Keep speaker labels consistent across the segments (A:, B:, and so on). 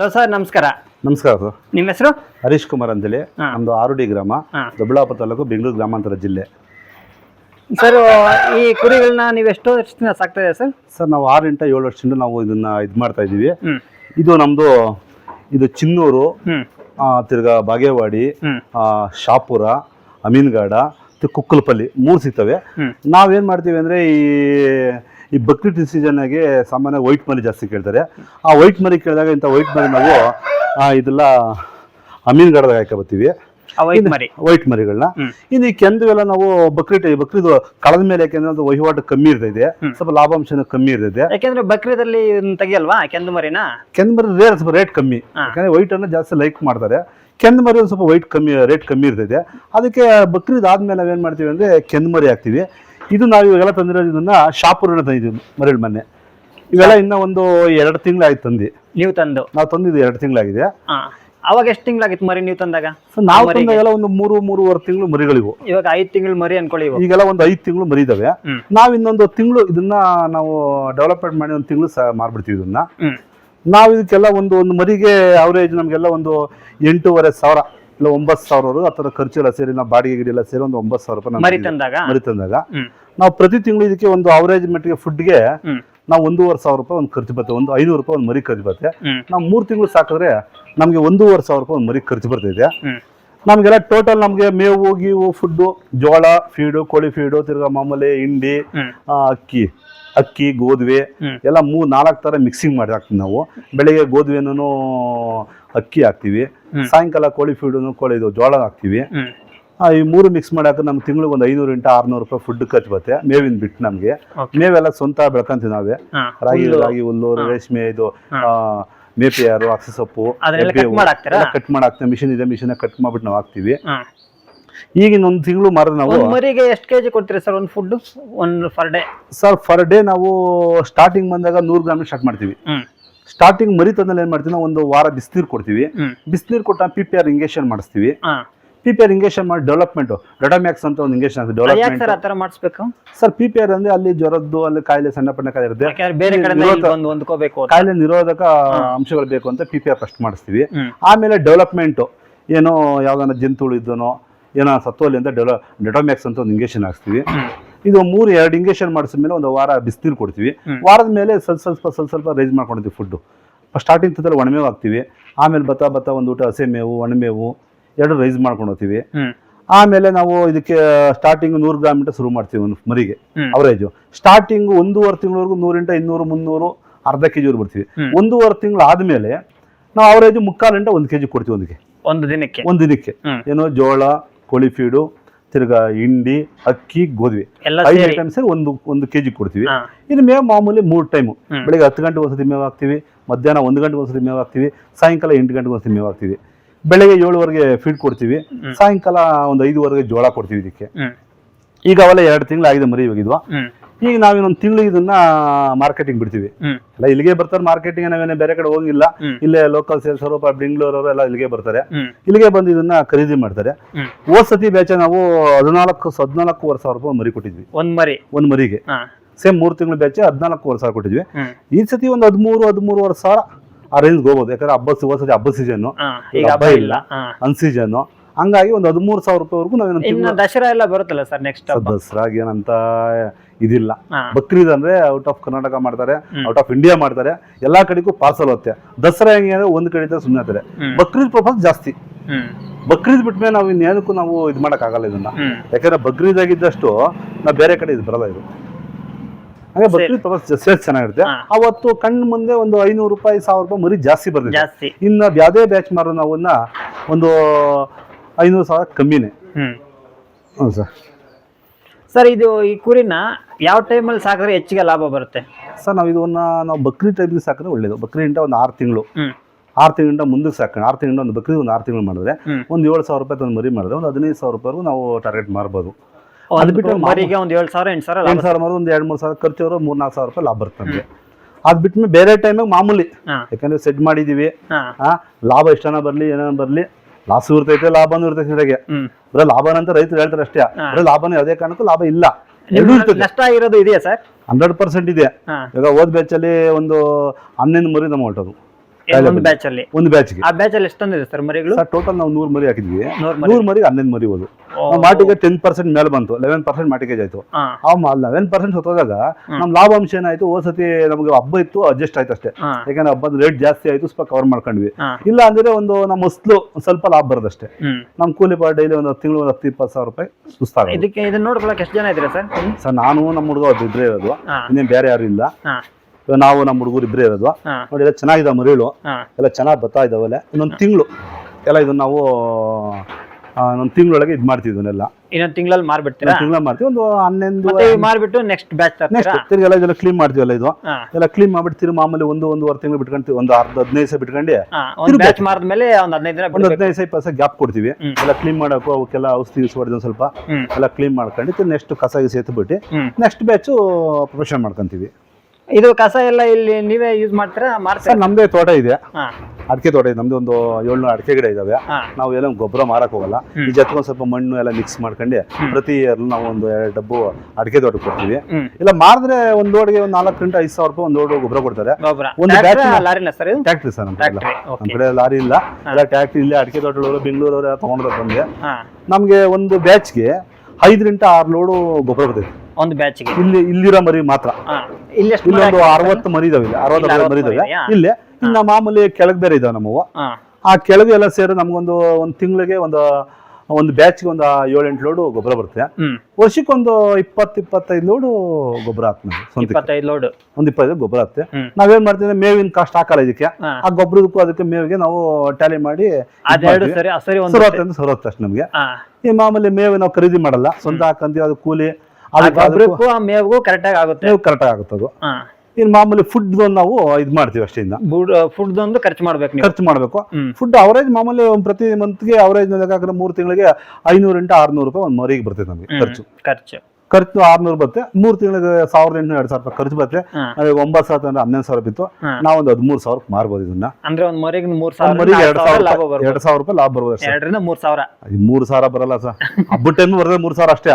A: Hello sir ನಮಸ್ಕಾರ.
B: ನಮಸ್ಕಾರ sir.
A: ನಿಮ್ಮ ಹೆಸರು?
B: ಹರೀಶ್ ಕುಮಾರ್ ಅಂತೇಳಿ. ನಮ್ದು ಆರುಡಿ ಗ್ರಾಮ. ದೊಡ್ಡಬಳ್ಳಾಪುರ ತಾಲೂಕು ಬೆಂಗಳೂರು ಗ್ರಾಮಾಂತರ ಜಿಲ್ಲೆ.
A: ಸರ್ ಈ ಕುರಿಗಳನ್ನ ನೀವು ಎಷ್ಟು ವರ್ಷದಿಂದ ಸಾಕ್ತಾ ಇದೆ ಸರ್?
B: ಸರ್ ನಾವು ಆರರಿಂದ ಏಳು ವರ್ಷದಿಂದ ನಾವು ಇದನ್ನ ಇದು ಮಾಡ್ತಾ ಇದೀವಿ ಇದು ನಮ್ದು ಇದು ಚಿನ್ನೂರು ತಿರ್ಗಾ ಬಾಗೇವಾಡಿ ಶಾಪುರ ಅಮೀನ್ಗಾಡ ಮತ್ತು ಕುಕ್ಕಲಪಲ್ಲಿ ಮೂರು ಸಿಗ್ತವೆ. ನಾವೇನ್ ಮಾಡ್ತೀವಿ ಅಂದ್ರೆ ಈ ಈ ಬಕ್ರೀದ್ ಸೀಸನ್ಗೆ ಸಾಮಾನ್ಯ ವೈಟ್ ಮರಿ ಜಾಸ್ತಿ ಕೇಳ್ತಾರೆ. ಆ ವೈಟ್ ಮರಿ ಕೇಳಿದಾಗ ಇಂಥ ವೈಟ್ ಮರಿ ನಾವು ಆ, ಇದೆಲ್ಲ ಅಮೀನ್ಗಡದಾಗ ಹಾಕೋಬತ್ತೀವಿ
A: ವೈಟ್ ಮರಿ
B: ವೈಟ್ ಮರಿಗಳನ್ನ. ಇನ್ನು ಈ ಕೆಂದು ಎಲ್ಲ ನಾವು ಬಕ್ರೀಟ್ ಬಕ್ರೀದ್ ಕಳೆದ ಮೇಲೆ ಯಾಕೆಂದ್ರೆ ಅದು ವಹಿವಾಟು ಕಮ್ಮಿ ಇರ್ತೈತೆ. ಸ್ವಲ್ಪ ಲಾಭಾಂಶನೂ ಕಮ್ಮಿ ಇರ್ತೈತೆ.
A: ಯಾಕೆಂದ್ರೆ ಬಕ್ರೀದಲ್ಲಿ ತೆಗಿಯಲ್ವಾ ಕೆಂದು ಮರಿನ?
B: ಕೆಂದು ಮರಿ ರೇಟ್ ಸ್ವಲ್ಪ ರೇಟ್ ಕಮ್ಮಿ. ಯಾಕಂದ್ರೆ ವೈಟ್ ಅನ್ನ ಜಾಸ್ತಿ ಲೈಕ್ ಮಾಡ್ತಾರೆ. ಕೆಂದು ಮರಿ ಒಂದು ಸ್ವಲ್ಪ ವೈಟ್ ಕಮ್ಮಿ ರೇಟ್ ಕಮ್ಮಿ ಇರ್ತೈತೆ. ಅದಕ್ಕೆ ಬಕ್ರೀದ್ ಆದ್ಮೇಲೆ ನಾವೇನ್ ಮಾಡ್ತೀವಿ ಅಂದ್ರೆ ಕೆಂದು ಮರಿ ಹಾಕ್ತಿವಿ. ಇದು ನಾವು ಇವಾಗೆಲ್ಲ ತಂದಿರೋದು ಇದನ್ನ ಶಾಪುರನ ತಂದಿದ್ದೀವಿ ಮರಳು ಮೊನ್ನೆ. ಇವೆಲ್ಲ ಇನ್ನ ಒಂದು ಎರಡು ತಿಂಗಳಾಯ್ತು ತಂದು.
A: ನೀವು ತಂದು.
B: ನಾವು ತಂದಿದ್ದು ಎರಡು ತಿಂಗಳಾಗಿದೆ.
A: ಅವಾಗ ಎಷ್ಟು ತಿಂಗಳಾಗಿತ್ತು ಮರಿ ನೀವು ತಂದಾಗ?
B: ನಾವು? ತಂದಾಗೆಲ್ಲ ಒಂದು ಮೂರು ಮೂರುವರೆ ತಿಂಗಳು ಮರಿಗಳಿವು.
A: ಇವಾಗ ಐದು ತಿಂಗಳು ಮರಿ ಅನ್ಕೊಳ್ಳಿ.
B: ಈಗೆಲ್ಲ ಒಂದು ಐದು ತಿಂಗಳು ಮರಿದಾವೆ.
A: ಇದಾವೆ
B: ನಾವು ಇನ್ನೊಂದು ತಿಂಗಳು ಇದನ್ನ ನಾವು ಡೆವಲಪ್ಮೆಂಟ್ ಮಾಡಿ ಒಂದು ತಿಂಗಳು ಸಹ ಮಾರ್ಬಿಡ್ತೀವಿ ಇದನ್ನ. ನಾವು ಇದಕ್ಕೆಲ್ಲ ಒಂದು ಒಂದು ಮರಿಗೆ ಅವರೇಜ್ ನಮಗೆಲ್ಲ ಒಂದು ಎಂಟೂವರೆ ಸಾವಿರ ಇಲ್ಲ ಒಂಬತ್ತು ಸಾವಿರ ಆ ಥರ ಎಲ್ಲ ಸೇರಿ ನಾವು ಬಾಡಿಗೆ ಗಿಡಿ ಎಲ್ಲ ಸೇರಿ ಒಂದು ಒಂಬತ್ತು ಸಾವಿರ ರೂಪಾಯಿ
A: ಮರಿ ತಂದಾಗ?
B: ಮರಿ ತಂದಾಗ. ನಾವು ಪ್ರತಿ ತಿಂಗಳು ಇದಕ್ಕೆ ಒಂದು ಅವರೇಜ್ ಮಟ್ಟಿಗೆ ಫುಡ್ಗೆ ನಾವು ಒಂದೂವರೆ ಸಾವಿರ ರೂಪಾಯಿ ಒಂದು ಖರ್ಚು ಬರುತ್ತೆ ಒಂದು ಐನೂರು ರೂಪಾಯಿ ಒಂದು ಮರಿ ಖರ್ಚು ಬರುತ್ತೆ ನಾವು ಮೂರು ತಿಂಗಳು ಸಾಕಿದ್ರೆ ನಮಗೆ ಒಂದೂವರೆ ಸಾವಿರ ರೂಪಾಯಿ ಒಂದು ಮರಿ ಖರ್ಚು ಬರ್ತೈತೆ
A: ಹ್ಮ್.
B: ನಮಗೆಲ್ಲ ಟೋಟಲ್ ನಮಗೆ ಮೇವು ಗೀವು ಫುಡ್ಡು ಜೋಳ ಫೀಡು ಕೋಳಿ ಫೀಡು ತಿರ್ಗಾ ಮಾಮೂಲಿ ಹಿಂಡಿ ಅಕ್ಕಿ ಅಕ್ಕಿ ಗೋಧುವೆ ಎಲ್ಲ ಮೂರು ನಾಲ್ಕು ಥರ ಮಿಕ್ಸಿಂಗ್ ಮಾಡಿ ಹಾಕ್ತೀವಿ ನಾವು. ಬೆಳಿಗ್ಗೆ ಗೋಧುವೆನೂ ಅಕ್ಕಿ ಹಾಕ್ತೀವಿ. ಸಾಯಂಕಾಲ ಕೋಳಿ ಫೀಡು ಕೋಳಿ ಜೋಳ ಹಾಕ್ತೀವಿ. ಈ ಮೂರು ಮಿಕ್ಸ್ ಮಾಡಾಕ ನಮ್ಗೆ ತಿಂಗಳಿಗೆ ಒಂದು ಐನೂರು ಇಂಟ ಆರ್ನೂರು ರೂಪಾಯಿ ಫುಡ್ ಖರ್ಚು ಬರುತ್ತೆ ಮೇವಿನ ಬಿಟ್ಟು ನಮಗೆ. ಮೇವೆಲ್ಲ ಸ್ವಂತ ಬೆಳ್ಕೊಂತೀವಿ ನಾವೇ ರಾಗಿ ರಾಗಿ ಹುಲ್ಲು ರೇಷ್ಮೆ ಇದು ಮೇಪಿಯಾರು ಅಕ್ಸಿ ಸೊಪ್ಪು ಕಟ್ ಮಾಡಾಕ್ತೇವೆ. ಮಿಷಿನ್ ಇದೆ ಮಿಷಿನ್ ಕಟ್ ಮಾಡ್ಬಿಟ್ಟು ನಾವು ಹಾಕ್ತೀವಿ. ಈಗಿನ ಒಂದು ತಿಂಗಳು ಮಾರಿದ್ರೆ ನಾವು
A: ಮರಿಗೆ ಎಷ್ಟು ಕೆಜಿ ಕೊಡ್ತೀರಿ ಸರ್ ಒಂದು ಫುಡ್ ಒಂದು per day
B: sir per day ನಾವು ಸ್ಟಾರ್ಟಿಂಗ್ ಬಂದಾಗ ನೂರು ಗ್ರಾಮ್ ಸ್ಟಾರ್ಟ್ ಮಾಡ್ತೀವಿ. ಸ್ಟಾರ್ಟಿಂಗ್ ಮರಿ ತಂದಲ್ಲಿ ಏನ್ ಮಾಡ್ತೀವಿ ನಾವು ಒಂದು ವಾರ ಬಿಸಿನೀರು ಕೊಡ್ತೀವಿ. ಬಿಸಿನೀರು ಕೊಟ್ಟ ಪಿ ಪಿ ಆರ್ ಇಂಗೇಷನ್ ಮಾಡಿಸ್ತೀವಿ. ಪಿ ಪಿ ಆರ್ ಇಂಗೇಷನ್ ಮಾಡಿ ಡೆವಲಪ್ಮೆಂಟ್ ಡೊಡಮ್ಯಾಕ್ಸ್ ಅಂತ ಒಂದು ಇಂಗೇಷನ್ ಆಗುತ್ತೆ
A: ಯಾಕೆ
B: ಡೆವಲಪ್ಮೆಂಟ್
A: ಸರ್ ಆತರ ಮಾಡಿಸ್ಬೇಕು?
B: ಸರ್ ಪಿ ಪಿ ಆರ್ ಅಂದ್ರೆ ಅಲ್ಲಿ ಜ್ವರದ್ದು ಅಲ್ಲಿ ಕಾಯಿಲೆ ಸಣ್ಣ ಪಣ್ಣ ಕಾಯಿಲೆ ಇರುತ್ತೆ.
A: ಯಾಕಂದ್ರೆ ಬೇರೆ ಕಡೆ
B: ನಿರೋಧ-
A: ಬಂದು ಹೊಂದ್ಕೋಬೇಕು ಅಂತ.
B: ಕಾಯಿಲೆ ನಿರೋಧಕ ಅಂಶಗಳು ಬೇಕು ಅಂತ ಪಿಪಿಆರ್ ಪಿ ಆರ್ ಫಸ್ಟ್ ಮಾಡಿಸ್ತೀವಿ. ಆಮೇಲೆ ಡೆವಲಪ್ಮೆಂಟ್ ಏನೋ ಯಾವ್ದಾನ ಜಂತುಳು ಇದ್ದನೋ ಏನೋ ಸತ್ತೋಲಿ ಅಂತ ಡೆವಲ ಡೆಟೋಮ್ಯಾಕ್ಸ್ ಅಂತ ಒಂದು ಇಂಗೇಷನ್ ಹಾಕ್ಸ್ತೀವಿ. ಇದು ಮೂರು ಎರಡು ಇಂಗೇಷನ್ ಮಾಡಿಸಿದ್ಮೇಲೆ ಒಂದು ವಾರ ಬಿಸಿನೀರು ಕೊಡ್ತೀವಿ. ವಾರದ ಮೇಲೆ ಸ್ವಲ್ಪ ಸ್ವಲ್ಪ ಸ್ವಲ್ಪ ಸ್ವಲ್ಪ ರೈಸ್ ಮಾಡ್ಕೊಂಡಿದ್ದೀವಿ ಫುಡ್ಡು ಸ್ಟಾರ್ಟಿಂಗ್ ತದಲ್ಲಿ ಒಣಮೇವು ಹಾಕ್ತೀವಿ. ಆಮೇಲೆ ಬತ್ತಾ ಬತ್ತಾ ಒಂದು ಊಟ ಹಸೆ ಮೇವು ಒಣಮೇವು ಎರಡು ರೈಸ್ ಮಾಡ್ಕೊಂಡು ಹೋಗ್ತೀವಿ. ಆಮೇಲೆ ನಾವು ಇದಕ್ಕೆ ಸ್ಟಾರ್ಟಿಂಗ್ ನೂರು ಗ್ರಾಮ್ ಇಂಟ ಶುರು ಮಾಡ್ತೀವಿ ಒಂದು ಮರಿಗೆ. ಅವರೇಜು ಸ್ಟಾರ್ಟಿಂಗ್ ಒಂದೂವರೆ ತಿಂಗಳವರೆಗೂ ನೂರಿಂಟ ಇನ್ನೂರು ಮುನ್ನೂರು ಅರ್ಧ ಕೆ ಜಿವರೆಗೆ ಬರ್ತೀವಿ. ಒಂದೂವರೆ ತಿಂಗಳು ಆದಮೇಲೆ ನಾವು ಅವರೇಜು ಮುಕ್ಕಾಲು ಗಂಟೆ ಒಂದು ಕೆ ಜಿ ಕೊಡ್ತೀವಿ ಒಂದಕ್ಕೆ.
A: ಒಂದು ದಿನಕ್ಕೆ.
B: ಒಂದು ದಿನಕ್ಕೆ. ಏನೋ ಜೋಳ ಕೋಳಿ ಫೀಡು ತಿರ್ಗಾ ಹಿಂಡಿ ಅಕ್ಕಿ ಗೋಧಿ ಐದು ಐಟಮ್ ಸೇರಿ ಒಂದು ಒಂದು ಕೆ ಜಿ ಕೊಡ್ತೀವಿ
A: ಇನ್ನು
B: ಇದು ಮೇವು ಮಾಮೂಲಿ ಮೂರು ಟೈಮು. ಬೆಳಿಗ್ಗೆ ಹತ್ತು ಗಂಟೆ ಒಂದ್ಸತಿ ಮೇವು ಹಾಕ್ತೀವಿ ಮಧ್ಯಾಹ್ನ ಒಂದು ಗಂಟೆ ಒಂದ್ಸತಿ ಮೇವು ಹಾಕ್ತೀವಿ ಸಾಯಂಕಾಲ ಎಂಟು ಗಂಟೆಗೆ ಒಂದ್ಸತಿ ಮೇವು ಹಾಕ್ತೀವಿ. ಬೆಳಗ್ಗೆ ಏಳುವರೆಗೆ ಫೀಡ್ ಕೊಡ್ತೀವಿ. ಸಾಯಂಕಾಲ ಒಂದು ಐದುವರೆಗೆ ಜೋಳ ಕೊಡ್ತೀವಿ ಇದಕ್ಕೆ. ಈಗ ಅವೆಲ್ಲ ಎರಡು ತಿಂಗಳಾಗಿದೆ ಮರಿ
A: ಹೋಗಿದ್ವಾ
B: ಈಗ ನಾವಿನ್ನೊಂದು ತಿಂಗಳು ಇದನ್ನ ಮಾರ್ಕೆಟಿಂಗ್ ಬಿಡ್ತೀವಿ. ಎಲ್ಲ ಇಲ್ಲಿಗೆ ಬರ್ತಾರೆ ಮಾರ್ಕೆಟಿಂಗ್ ನಾವೇನೇ ಬೇರೆ ಕಡೆ ಹೋಗಿಲ್ಲ. ಇಲ್ಲೇ ಲೋಕಲ್ ಸೇಲ್ಸ್ ಅವರು ಬೆಂಗಳೂರವರು ಎಲ್ಲ ಇಲ್ಲಿಗೆ ಬರ್ತಾರೆ. ಇಲ್ಲಿಗೆ ಬಂದು ಇದನ್ನ ಖರೀದಿ ಮಾಡ್ತಾರೆ. ಹೋದ್ ಸತಿ ಬ್ಯಾಚ ನಾವು ಹದಿನಾಲ್ಕು ಹದಿನಾಲ್ಕೂವರೆ ಸಾವಿರ ರೂಪಾಯಿ ಮರಿ ಕೊಟ್ಟಿದ್ವಿ.
A: ಒಂದ್ ಮರಿ.
B: ಒಂದ್ ಮರಿಗೆ. ಸೇಮ್ ಮೂರು ತಿಂಗಳು ಬ್ಯಾಚ್ ಹದಿನಾಲ್ಕೂವರೆ ಸಾವಿರ ಕೊಟ್ಟಿದ್ವಿ. ಈ ಸತಿ ಒಂದು ಹದಿಮೂರು ಹದಿಮೂರುವರೆ ಸಾವಿರ ಆ ರೇಂಜ್ ಹೋಗೋದು ಯಾಕಂದ್ರೆ ಹಬ್ಬ ಸತಿ ಹಬ್ಬ
A: ಸೀಸನ್
B: ಹಬ್ಬ ಇಲ್ಲ. ಅನ್ ಸೀಸನ್ನು ಹಂಗಾಗಿ ಒಂದು ಹದಿಮೂರು ಸಾವಿರ ರೂಪಾಯಿವರೆಗೂ ನಾವೇನು
A: ದಸರಾ ಎಲ್ಲ ಬರುತ್ತಲ್ಲ ಸರ್ ನೆಕ್ಸ್ಟ್ ದಸರಾ
B: ದಸರಾಗೆ ಏನಂತ ಇದಿಲ್ಲ. ಬಕ್ರೀದ್ ಅಂದ್ರೆ ಔಟ್ ಆಫ್ ಕರ್ನಾಟಕ ಮಾಡ್ತಾರೆ ಔಟ್ ಆಫ್ ಇಂಡಿಯಾ ಮಾಡ್ತಾರೆ ಎಲ್ಲಾ ಕಡೆಗೂ ಪಾರ್ಸಲ್ ಹೋಗುತ್ತೆ. ದಸರಾ ಹೆಂಗೆ ಅಂದ್ರೆ ಒಂದ್ ಕಡೆ ಇದ್ರೆ ಸುಮ್ಮನೆ ಆಗ್ತಾರೆ. ಬಕ್ರೀದ್ ಪ್ರೊಫಾಸ್ ಜಾಸ್ತಿ.
A: ಬಕ್ರೀದ್
B: ಬಕ್ರೀದ್ ಬಿಟ್ಮೇಲೆ ನಾವು ಇನ್ನೇನಕ್ಕೂ ನಾವು ಇದು ಆಗಲ್ಲ ಇದನ್ನ. ಯಾಕಂದ್ರೆ ಬಕ್ರೀದ್ ಆಗಿದ್ದಷ್ಟು ನಾವು ಬೇರೆ ಕಡೆ ಇದು ಬರಲ್ಲ ಇದು. ಹಾಗೆ ಬಕ್ರೀದ್ ಪ್ರೊಫಾಸ್ ಸೇಲ್ಸ್ ಚೆನ್ನಾಗಿರುತ್ತೆ. ಅವತ್ತು ಕಣ್ಣು ಮುಂದೆ ಒಂದು ಐನೂರು ರೂಪಾಯಿ ಸಾವಿರ ರೂಪಾಯಿ ಮರಿ ಜಾಸ್ತಿ ಬರ್ತದೆ
A: ಜಾಸ್ತಿ.
B: ಇನ್ನು ಯಾವುದೇ ಬ್ಯಾಚ್ ಮಾರೋ ನಾವನ್ನ ಒಂದು ಐನೂರು ಸಾವಿರ ಕಮ್ಮಿನೇ.
A: ಹ್ಮ್.
B: ಹ್ಞೂ ಸರ್.
A: ಸರ್ ಇದು ಈ ಕುರಿನ ಯಾವ ಟೈಮಲ್ಲಿ ಸಾಕಿದ್ರೆ ಹೆಚ್ಚಿಗೆ ಲಾಭ ಬರುತ್ತೆ?
B: ಸರ್ ನಾವು ಇದನ್ನ ನಾವು ಬಕ್ರೀದ್ ಟೈಮಿಗೆ ಸಾಕಿದ್ರೆ ಒಳ್ಳೇದು. ಬಕ್ರೀದ್ ಒಂದು ಆರು ತಿಂಗಳು.
A: ಹ್ಮ್.
B: ಆರು ತಿಂಗಳಿಂದ ಮುಂದಕ್ಕೆ ಸಾಕೋಣ. ಆರು ತಿಂಗಳಿಂದ ಒಂದು ಬಕ್ರೀದ್ ಒಂದು ಆರು ತಿಂಗಳು ಮಾಡಿದ್ರೆ ಒಂದು ಏಳು ಸಾವಿರ ರೂಪಾಯಿ ತಂದು ಮರಿ ಮಾಡಿದ್ರೆ ಒಂದು ಹದಿನೈದು ಸಾವಿರ ರೂಪಾಯಿವರೆಗೂ ನಾವು ಟಾರ್ಗೆಟ್ ಮಾರ್ಬೋದು ಅದು ಬಿಟ್ಟು
A: ಮರಿಗೆ ಒಂದು ಏಳು ಸಾವಿರ ಎಂಟು ಸಾವಿರ
B: ಎಂಟು ಸಾವಿರ ಮಾರು ಒಂದು ಎರಡು ಮೂರು ಸಾವಿರ ಖರ್ಚು ಅವರು ಮೂರು ನಾಲ್ಕು ಸಾವಿರ ರೂಪಾಯಿ ಲಾಭ ಬರುತ್ತೆ ನಮಗೆ ಅದ್ ಬಿಟ್ಮೇಲೆ ಬೇರೆ ಟೈಮಿಗೆ ಮಾಮೂಲಿ. ಯಾಕಂದ್ರೆ ಸೆಟ್ ಮಾಡಿದೀವಿ. ಲಾಭ ಎಷ್ಟನ ಬರಲಿ ಏನೋ ಬರಲಿ ಲಾಸ್ ಇರ್ತೈತೆ ಲಾಭನೂ ಇರ್ತೈತೆ ಇದ್ರಾಗೆ.
A: ಹ್ಮ್.
B: ಬರೀ ಲಾಭನ ಅಂತ ರೈತರು ಹೇಳ್ತಾರೆ ಅಷ್ಟೇ. ಬರೀ ಲಾಭನೇ ಯಾವುದೇ ಕಾರಣಕ್ಕೂ ಲಾಭ ಇಲ್ಲ. ಎರಡೂ ಇರ್ತದೆ.
A: ನಷ್ಟ ಆಗಿರೋದು ಇದೆಯಾ ಸರ್?
B: ಹಂಡ್ರೆಡ್ ಪರ್ಸೆಂಟ್ ಇದೆ. ಈಗ ಓದ್ ಬ್ಯಾಚಲ್ಲಿ ಒಂದು ಹನ್ನೊಂದು ಮರಿ ನಮ್ಮ ಹೊರಟದು
A: ಒಂದು ಬ್ಯಾಚ್ ಅಲ್ಲಿ.
B: ಒಂದು ಬ್ಯಾಚ್ಗೆ
A: ಆ ಬ್ಯಾಚ್ ಅಲ್ಲಿ ಎಷ್ಟು ತಂದಿದೆ ಸರ್ ಮರಿಗಳು?
B: ಸರ್ ಟೋಟಲ್ ನಾವು ನೂರು ಮರಿ ಹಾಕಿದ್ವಿ.
A: ನೂರ್ ಮರಿ.
B: ಹನ್ನೊಂದು ಮರಿ ಹೋದು. ಮಾಟಿಗೆ ಟೆನ್ ಪರ್ಸೆಂಟ್ ಮೇಲೆ ಬಂತು. ಲೆವೆನ್ ಪರ್ಸೆಂಟ್ ಮಾಟಿಗೆ ಆಯ್ತು. ಆ ಲೆವೆನ್ ಪರ್ಸೆಂಟ್ ಹೊತ್ತೋದಾಗ ನಮ್ಮ ಲಾಭಾಂಶ ಏನಾಯ್ತು? ಹೋದ್ ಸತಿ ನಮಗೆ ಹಬ್ಬ ಇತ್ತು ಅಡ್ಜಸ್ಟ್ ಆಯ್ತು ಅಷ್ಟೇ. ಯಾಕಂದ್ರೆ ಹಬ್ಬದ ರೇಟ್ ಜಾಸ್ತಿ ಆಯ್ತು ಸ್ವಲ್ಪ ಕವರ್ ಮಾಡ್ಕೊಂಡ್ವಿ. ಇಲ್ಲ ಅಂದ್ರೆ ಒಂದು ನಮ್ಮ ಹೊಸ್ಲು ಸ್ವಲ್ಪ ಲಾಭ ಬರೋದಷ್ಟೇ.
A: ನಮ್
B: ನಮ್ಮ ಕೂಲಿ ಪಾರ್ ಡೈಲಿ ಒಂದು ತಿಂಗಳು ಒಂದು ಹತ್ತು ಇಪ್ಪತ್ತು ಸಾವಿರ ರೂಪಾಯಿ ಸುಸ್ತಾಗ
A: ಇದಕ್ಕೆ ಇದನ್ನ ನೋಡ್ಕೊಳಕ್ ಎಷ್ಟು ಜನ ಇದ್ರೆ ಸರ್?
B: ಸರ್ ನಾನು ನಮ್ಮ ಹುಡುಗ ಅದು ಇಬ್ಬರೇ ಇರೋದು. ಇನ್ನೇನು ಬೇರೆ ಯಾರು ಇಲ್ಲ. ನಾವು ನಮ್ಮ ಹುಡುಗರು ಇಬ್ಬರೇ ಇರೋದು. ನೋಡಿ ಎಲ್ಲ ಚೆನ್ನಾಗಿದೆ
A: ಮರಿಳು.
B: ಎಲ್ಲ ಚೆನ್ನಾಗಿ ಬರ್ತಾ ಇದಾವಲ್ಲ ಇನ್ನೊಂದು ತಿಂಗಳು ಎಲ್ಲ ಇದನ್ನ ನಾವು ಒಂದು ತಿಂಗಳೊಳಗೆ ಇದು ಮಾಡ್ತೀವಿ ಇದನ್ನೆಲ್ಲ.
A: ಇನ್ನೊಂದು ತಿಂಗಳಲ್ಲಿ ಮಾರ್ಬಿಡ್ತೀರಾ?
B: ತಿಂಗಳ ಮಾಡ್ತೀವಿ ಒಂದು ಹನ್ನೊಂದು
A: ಮಾರ್ಬಿಟ್ಟು ನೆಕ್ಸ್ಟ್ ಬ್ಯಾಚ್
B: ನೆಕ್ಸ್ಟ್ ತಿರ್ಗಿ ಎಲ್ಲ ಇದೆಲ್ಲ ಕ್ಲೀನ್ ಮಾಡ್ತೀವಲ್ಲ ಇದು. ಎಲ್ಲ ಕ್ಲೀನ್ ಮಾಡ್ಬಿಟ್ಟು ಮಾಮೂಲಿ ಒಂದು ಒಂದೂವರೆ ತಿಂಗಳು ಬಿಟ್ಕೊಂತೀವಿ ಒಂದು ಅರ್ಧ ಹದಿನೈದು ದಿವಸ ಬಿಟ್ಕೊಂಡು
A: ಒಂದು ಬ್ಯಾಚ್ ಮಾರಿದ್ಮೇಲೆ ಒಂದ್ ಹದಿನೈದು ದಿನ
B: ಒಂದು ಹದಿನೈದು ದಿವಸ ಇಪ್ಪತ್ತು ಗ್ಯಾಪ್ ಕೊಡ್ತೀವಿ. ಎಲ್ಲ ಕ್ಲೀನ್ ಮಾಡೋಕ್ಕೂ ಅವಕ್ಕೆಲ್ಲ ಔಷಧಿ ಯೂಸ್ ಮಾಡಿದ ಸ್ವಲ್ಪ ಎಲ್ಲ ಕ್ಲೀನ್ ಮಾಡ್ಕೊಂಡು ನೆಕ್ಸ್ಟ್ ಕಸ ಗಿಸ ಎತ್ಬಿಟ್ಟು ನೆಕ್ಸ್ಟ್ ಬ್ಯಾಚು ಪ್ರೊಫೆಷನ್ ಮಾಡ್ಕೊಂತೀವಿ.
A: ಇದು ಕಸ ಎಲ್ಲ ಇಲ್ಲಿ ನೀವೇ ಯೂಸ್ ಮಾಡ್ತೀರಾ? ಮಾರ್ತೀರಾ?
B: ಸರ್ ನಮ್ಮದೇ ತೋಟ ಇದೆ.
A: ಹಾ.
B: ಅಡಿಕೆ ತೋಟ ಇದೆ. ನಮ್ದು ಒಂದು ಏಳ್ನೂರು ಅಡಿಕೆ ಗಿಡ ಇದಾವೆ.
A: ಹಾ.
B: ನಾವು ಎಲ್ಲ ಗೊಬ್ಬರ ಮಾರಕ್ ಹೋಗಲ್ಲ. ಈ ಜೊತೆ ಒಂದ್ ಸ್ವಲ್ಪ ಮಣ್ಣು ಎಲ್ಲ ಮಿಕ್ಸ್ ಮಾಡ್ಕೊಂಡು ಪ್ರತಿ ಇಯರ್ ನಾವು ಒಂದು ಎರಡು ಡಬ್ಬು ಅಡಿಕೆ ತೋಟಕ್ಕೆ ಕೊಡ್ತೀವಿ.
A: ಹ್ಮ್.
B: ಇಲ್ಲ ಮಾರಿದ್ರೆ ಒಂದು ಲೋಡ್ಗೆ ಒಂದು ನಾಲ್ಕು ಗಂಟೆ ಐದು ಸಾವಿರ ರೂಪಾಯಿ ಒಂದು ಲೋಡ್ ಗೊಬ್ಬರ ಕೊಡ್ತಾರೆ.
A: ಗೊಬ್ಬರ.
B: ಒಂದು batch
A: ಲಾರಿನ ಸರ್ ಇದು?
B: ಟ್ಯಾಕ್ಟ್ರಿ ಸರ್ ನಮ್ಮ ಕಡೆ ಎಲ್ಲ.
A: ಟ್ರ್ಯಾಕ್ಟ್ರಿ
B: ನಮ್ಮ
A: ಓಕೆ
B: ಕಡೆ ಲಾರಿ ಇಲ್ಲ. ಎಲ್ಲ ಟ್ಯಾಕ್ಟ್ರಿ ಇಲ್ಲೇ ಅಡಿಕೆ ತೋಟಗಳು ಬೆಂಗಳೂರವರ ತಗೊಂಡ್ರೆ ಬಂದೆ
A: ಹಾ.
B: ನಮಗೆ ಒಂದು ಬ್ಯಾಚ್ಗೆ ಐದರಿಂದ ಆರು ಲೋಡು ಗೊಬ್ಬರ ಬರ್ತೈತೆ.
A: ಒಂದು ಬ್ಯಾಚ್ಗೆ
B: ಇಲ್ಲಿ ಇಲ್ಲಿರೋ ಮರಿ ಮಾತ್ರ.
A: ಇಲ್ಲೊಂದು ಇಲ್ಲಿ ಎಷ್ಟು
B: ಒಂದು ಅರವತ್ತು ಮರಿ ಇದಾವೆ ಇಲ್ಲಿ. ಅರವತ್ತು ಮರಿ ಇದಾವೆ ಇಲ್ಲಿ. ಇನ್ನು ಮಾಮೂಲಿ ಕೆಳಗ್ ಬೇರೆ ಇದಾವೆ ನಮ್ಮವು. ಆ ಕೆಳಗೆ ಎಲ್ಲ ಸೇರಿ ನಮ್ಗೊಂದು ಒಂದು ತಿಂಗಳಿಗೆ ಒಂದು ಒಂದು ಬ್ಯಾಚ್ಗೆ ಒಂದು ಏಳೆಂಟು ಲೋಡು ಗೊಬ್ಬರ ಬರುತ್ತೆ. ವರ್ಷಕ್ಕೊಂದು ಇಪ್ಪತ್ತು ಇಪ್ಪತ್ತೈದು ಲೋಡು ಗೊಬ್ಬರ ಹಾಕ್ತೀವಿ
A: ಲೋಡ್
B: ಒಂದು ಇಪ್ಪತ್ತೈದು ಗೊಬ್ಬರ
A: ಹ್ಮ್.
B: ನಾವೇನ್ ಮಾಡ್ತೀವಿ ಮೇವಿನ ಕಾಸ್ಟ್ ಹಾಕಲ್ಲ ಇದಕ್ಕೆ. ಆ ಗೊಬ್ಬರದಕ್ಕೂ ಅದಕ್ಕೆ ಮೇವಿಗೆ ನಾವು ಟ್ಯಾಲಿ ಮಾಡಿ
A: ಸರಿ
B: ಅಷ್ಟೇ ನಮಗೆ. ಈ ಮಾಮೂಲಿ ಮೇವು ನಾವು ಖರೀದಿ ಮಾಡಲ್ಲ. ಸ್ವಂತ ಹಾಕಂತೀವಿ ಅದು ಕೂಲಿ
A: ಗೊಬ್ಬರಕ್ಕೂ ಆ ಮೇವಿಗೂ ಕರೆಕ್ಟಾಗಿ ಆಗುತ್ತೆ.
B: ಮೇವು ಆಗುತ್ತೆ ಅದು ಇನ್ನು ಮಾಮೂಲಿ ಫುಡ್ ನಾವು ಇದು ಮಾಡ್ತೀವಿ ಅಷ್ಟೇ ಇನ್ನ.
A: ಫುಡ್ ಒಂದು ಖರ್ಚು ಮಾಡ್ಬೇಕು ನೀವು.
B: ಖರ್ಚು ಮಾಡಬೇಕು. ಫುಡ್ ಅವರೇಜ್ ಮಾಮೂಲಿ ಪ್ರತಿ ಮಂತ್ಗೆ ಅವರೇಜ್ ಮೂರು ತಿಂಗಳಿಗೆ ಐನೂರಿಂದ ಆರ್ನೂರು ರೂಪಾಯಿ ಒಂದು ಮರಿಗೆ ಬರ್ತೈತೆ ನಮಗೆ ಖರ್ಚು.
A: ಖರ್ಚು.
B: ಖರ್ಚು ಆರ್ನೂರು ಬರುತ್ತೆ. ಮೂರು ತಿಂಗಳಿಗೆ ಸಾವಿರದ ಎಂಟುನೂರ ಎರಡು ಸಾವಿರ ರೂಪಾಯಿ ಖರ್ಚು ಬರುತ್ತೆ. ಅದೇ ಒಂಬತ್ತು ಸಾವಿರ ಅಂದ್ರೆ ಹನ್ನೊಂದು ಸಾವಿರ ಬಿತ್ತು. ನಾವೊಂದು ಹದಿಮೂರು ಸಾವಿರ ಮಾರ್ಬೋದು ಇದನ್ನ.
A: ಅಂದ್ರೆ ಒಂದು ಮರಿಗೆ ಮೂರ್ ಸಾವಿರ
B: ಮರಿಗೆ ಎರಡು
A: ಸಾವಿರ
B: ಎರಡು ಸಾವಿರ ರೂಪಾಯಿ ಲಾಭ ಬರ್ಬೋದು ಅಷ್ಟೇ
A: ಎರಡರಿಂದ ಮೂರ್ ಸಾವಿರ.
B: ಮೂರು ಸಾವಿರ ಬರಲ್ಲ ಸರ್. ಹಬ್ಬದ ಟೈಮ್ ಬರೋದ್ರೆ ಮೂರು ಸಾವಿರ ಅಷ್ಟೇ.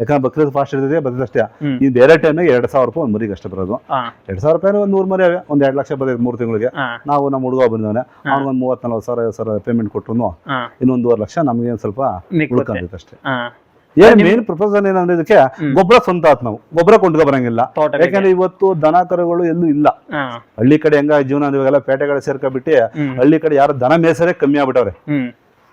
B: ಯಾಕಂದ್ರೆ ಬಕ್ರೀದ್ ಫಾಸ್ಟ್ ಇರ್ತದೆ ಬರ್ತದೆ ಅಷ್ಟೇ. ಈ ಬೇರೆ ಟೈಮ್ ಎರಡು ಸಾವಿರ ರೂಪಾಯಿ ಒಂದು ಮರಿಗೆ ಅಷ್ಟೇ ಬರೋದು. ಎರಡ್ ಸಾವಿರ ರೂಪಾಯಿ ಒಂದು ನೂರು ಮರಿ ಅವೇ ಒಂದು ಎರಡು ಲಕ್ಷ ಬರ್ತೈತೆ ಮೂರು ತಿಂಗಳಿಗೆ. ನಾವು ನಮ್ಮ ಹುಡುಗ ಬಂದವನೆ ಅವ್ನಿಗೆ ಒಂದು ಮೂವತ್ತ್ ನಲ್ವತ್ತು ಸಾವಿರ ಸಾವಿರ ಪೇಮೆಂಟ್ ಕೊಟ್ಟರು
A: ಹಾ.
B: ಇನ್ನೊಂದೂವರೆ ಲಕ್ಷ ನಮಗೆ ಸ್ವಲ್ಪ ಉಳ್ಕೊಂಡಿತ್ತು ಅಷ್ಟೇ. ಏನ್ ಮೇನ್ ಪ್ರಪೋಸಲ್ ಏನಂದ್ರೆ ಇದಕ್ಕೆ ಗೊಬ್ಬರ ಸ್ವಂತ ಆತ್ ನಾವು. ಗೊಬ್ಬರ ಕೊಂಡ್ಕೊ ಬರಂಗಿಲ್ಲ ಯಾಕಂದ್ರೆ ಇವತ್ತು ದನ ಕರುಗಳು ಎಲ್ಲೂ ಇಲ್ಲ. ಹಳ್ಳಿ ಕಡೆ ಹೆಂಗ ಜೀವನ ಇವಾಗೆಲ್ಲ ಪೇಟೆಗಳ ಸೇರ್ಕೊಬಿಟ್ಟು
A: ಹ್ಮ್.
B: ಹಳ್ಳಿ ಕಡೆ ಯಾರು ದನ ಮೇಸರೇ ಕಮ್ಮಿ ಆಗ್ಬಿಟ್ಟವ್ರೆ.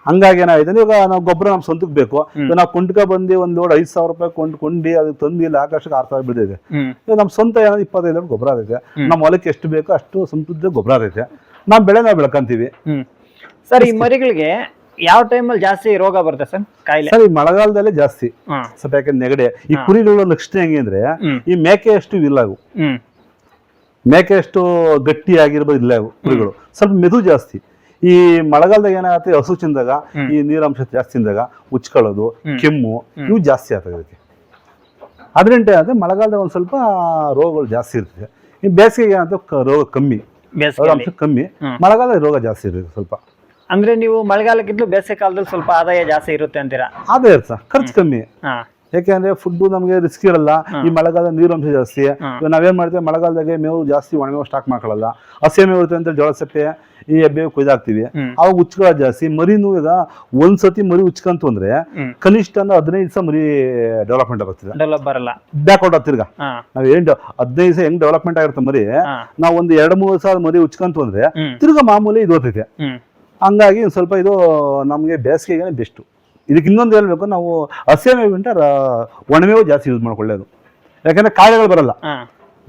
B: ಹಂಗಾಗಿ ಏನಾಯ್ತು ಇವಾಗ ನಾವು ಗೊಬ್ಬರ ನಮ್ ಸ್ವಂತಕ್ಕೆ ಬೇಕು. ನಾವು ಕೊಂಡ್ಕೊ ಬಂದು ಒಂದ್ ಲೋಡ್ ಐದ್ ಸಾವಿರ ರೂಪಾಯಿ ಕೊಂಡ್ ಕೊಂಡಿ ಅದಕ್ಕೆ ತಂದು ಇಲ್ಲಿ ಆಕಾಶಕ್ಕೆ ಆರ್ ಸಾವಿರ ಬಿದ್ದಿದೆ ಇವಾಗ ನಮ್ಮ ಸ್ವಂತ ಏನಾದ್ರು ಇಪ್ಪತ್ತೈದು ಲೋಡ್ ಗೊಬ್ಬರ ಆಗೈತೆ. ನಮ್ಮ ಹೊಲಕ್ಕೆ ಎಷ್ಟು ಬೇಕೋ ಅಷ್ಟು ಸಮೃದ್ಧ ಗೊಬ್ಬರ ಆಗೈತೆ. ನಾವು ಬೆಳೆ ನಾವು ಬೆಳ್ಕೊಂತೀವಿ
A: ಸರ್ ಈ ಮರಿಗಳಿಗೆ ಯಾವ ಟೈಮಲ್ಲಿ ಜಾಸ್ತಿ ರೋಗ ಬರುತ್ತೆ ಸರ್ ಕಾಯಿಲೆ?
B: ಸರ್ ಈ ಮಳೆಗಾಲದಲ್ಲೇ ಜಾಸ್ತಿ.
A: ಹಾ.
B: ಸ್ವಲ್ಪ ಯಾಕಂದ್ರೆ ನೆಗಡಿ. ಈ ಕುರಿಗಳ ಲಕ್ಷಣ ಹೆಂಗೆ ಅಂದ್ರೆ ಈ ಮೇಕೆ ಅಷ್ಟು ಇಲ್ಲ ಅವು.
A: ಹ್ಮ್.
B: ಮೇಕೆ ಅಷ್ಟು ಗಟ್ಟಿ ಆಗಿರ್ಬೋದು ಇಲ್ಲ ಅವು ಕುರಿಗಳು. ಸ್ವಲ್ಪ ಮೆದು ಜಾಸ್ತಿ. ಈ ಮಳೆಗಾಲದಾಗ ಏನಾಗುತ್ತೆ ಹಸು ಚಿಂದಾಗ ಈ ನೀರಾಂಶ ಜಾಸ್ತಿ ತಿಂದಾಗ ಉಚ್ಕೊಳ್ಳೋದು ಕೆಮ್ಮು ಇವು ಜಾಸ್ತಿ ಆಗ್ತದೆ ಅದಕ್ಕೆ. ಅದರಿಂದ ಏನಂದ್ರೆ ಮಳೆಗಾಲದಾಗ ಒಂದು ಸ್ವಲ್ಪ ರೋಗಗಳು ಜಾಸ್ತಿ ಇರ್ತದೆ. ಈ ಬೇಸಿಗೆಗೆ ಏನಂತ ಕ- ರೋಗ ಕಮ್ಮಿ.
A: ಬೇಸಿಗೆ
B: ರೋಗಾಂಶ ಕಮ್ಮಿ. ಮಳೆಗಾಲದಲ್ಲಿ ರೋಗ ಜಾಸ್ತಿ ಇರುತ್ತೆ ಸ್ವಲ್ಪ.
A: ಅಂದ್ರೆ ನೀವು ಮಳೆಗಾಲಕ್ಕಿಂತಲೂ ಬೇಸಿಗೆ ಕಾಲದಲ್ಲಿ ಸ್ವಲ್ಪ ಆದಾಯ ಜಾಸ್ತಿ ಇರುತ್ತೆ ಅಂತೀರಾ?
B: ಆದಾಯ ಸರ್ ಖರ್ಚು ಕಮ್ಮಿ.
A: ಹಾ.
B: ಯಾಕೆಂದ್ರೆ ಫುಡ್ ನಮಗೆ ರಿಸ್ಕ್ ಇರಲ್ಲ. ಈ ಮಳೆಗಾಲ ನೀರಂಶ ಜಾಸ್ತಿ. ಇವಾಗ ನಾವೇನ್ ಮಾಡ್ತೀವಿ? ಮಳೆಗಾಲದಾಗ ಮೇವು ಜಾಸ್ತಿ ಒಣಮೇವು ಸ್ಟಾಕ್ ಮಾಡ್ಕೊಳ್ಳಲ್ಲ. ಹಸಿ ಮೇವು ಇರುತ್ತೆ ಅಂತ ಜೋಳ ಸಪ್ಪೆ ಈ ಎಬ್ಬೆ ಕೊಯ್ದಾಕ್ತಿವಿ. ಅವಾಗ ಉಚ್ಕೊಳ್ಳೋದು ಜಾಸ್ತಿ. ಮರಿನೂ ಈಗ ಒಂದ್ಸತಿ ಮರಿ ಉಚ್ಕಂತು ಅಂದ್ರೆ ಕನಿಷ್ಠ ಅಂದ್ರೆ ಹದಿನೈದು ದಿವಸ ಮರಿ ಡೆವಲಪ್ಮೆಂಟ್ ಆಗುತ್ತೆ
A: ಡೆವಲಪ್ ಬರಲ್ಲ.
B: ಬ್ಯಾಕ್ಔಟ್ ತಿರ್ಗಾ
A: ಹಾ.
B: ನಾವ್ ಏನ್ ಹದಿನೈದು ದಿವಸ ಹೆಂಗ್ ಡೆವಲಪ್ಮೆಂಟ್ ಆಗಿರುತ್ತೆ ಮರಿ? ನಾವ್ ಒಂದ್ ಎರಡ್ ಮೂರು ಸಾವಿರ ಮರಿ ಉಚ್ಕಂತು ಅಂದ್ರೆ ತಿರ್ಗ ಮಾಮೂಲಿ ಇದು ಹಂಗಾಗಿ ಸ್ವಲ್ಪ ಇದು ನಮಗೆ ಬೇಸಿಗೆಗೆ ಬೆಸ್ಟು ಇದಕ್ಕೆ ಇನ್ನೊಂದು ಹೇಳಬೇಕು, ನಾವು ಹಸಿ ಮೇವಿಂಟ ಒಣಮೇವು ಜಾಸ್ತಿ ಯೂಸ್ ಮಾಡ್ಕೊಳ್ಳೋದು. ಯಾಕಂದ್ರೆ ಕಾಯಿಲೆಗಳು ಬರಲ್ಲ.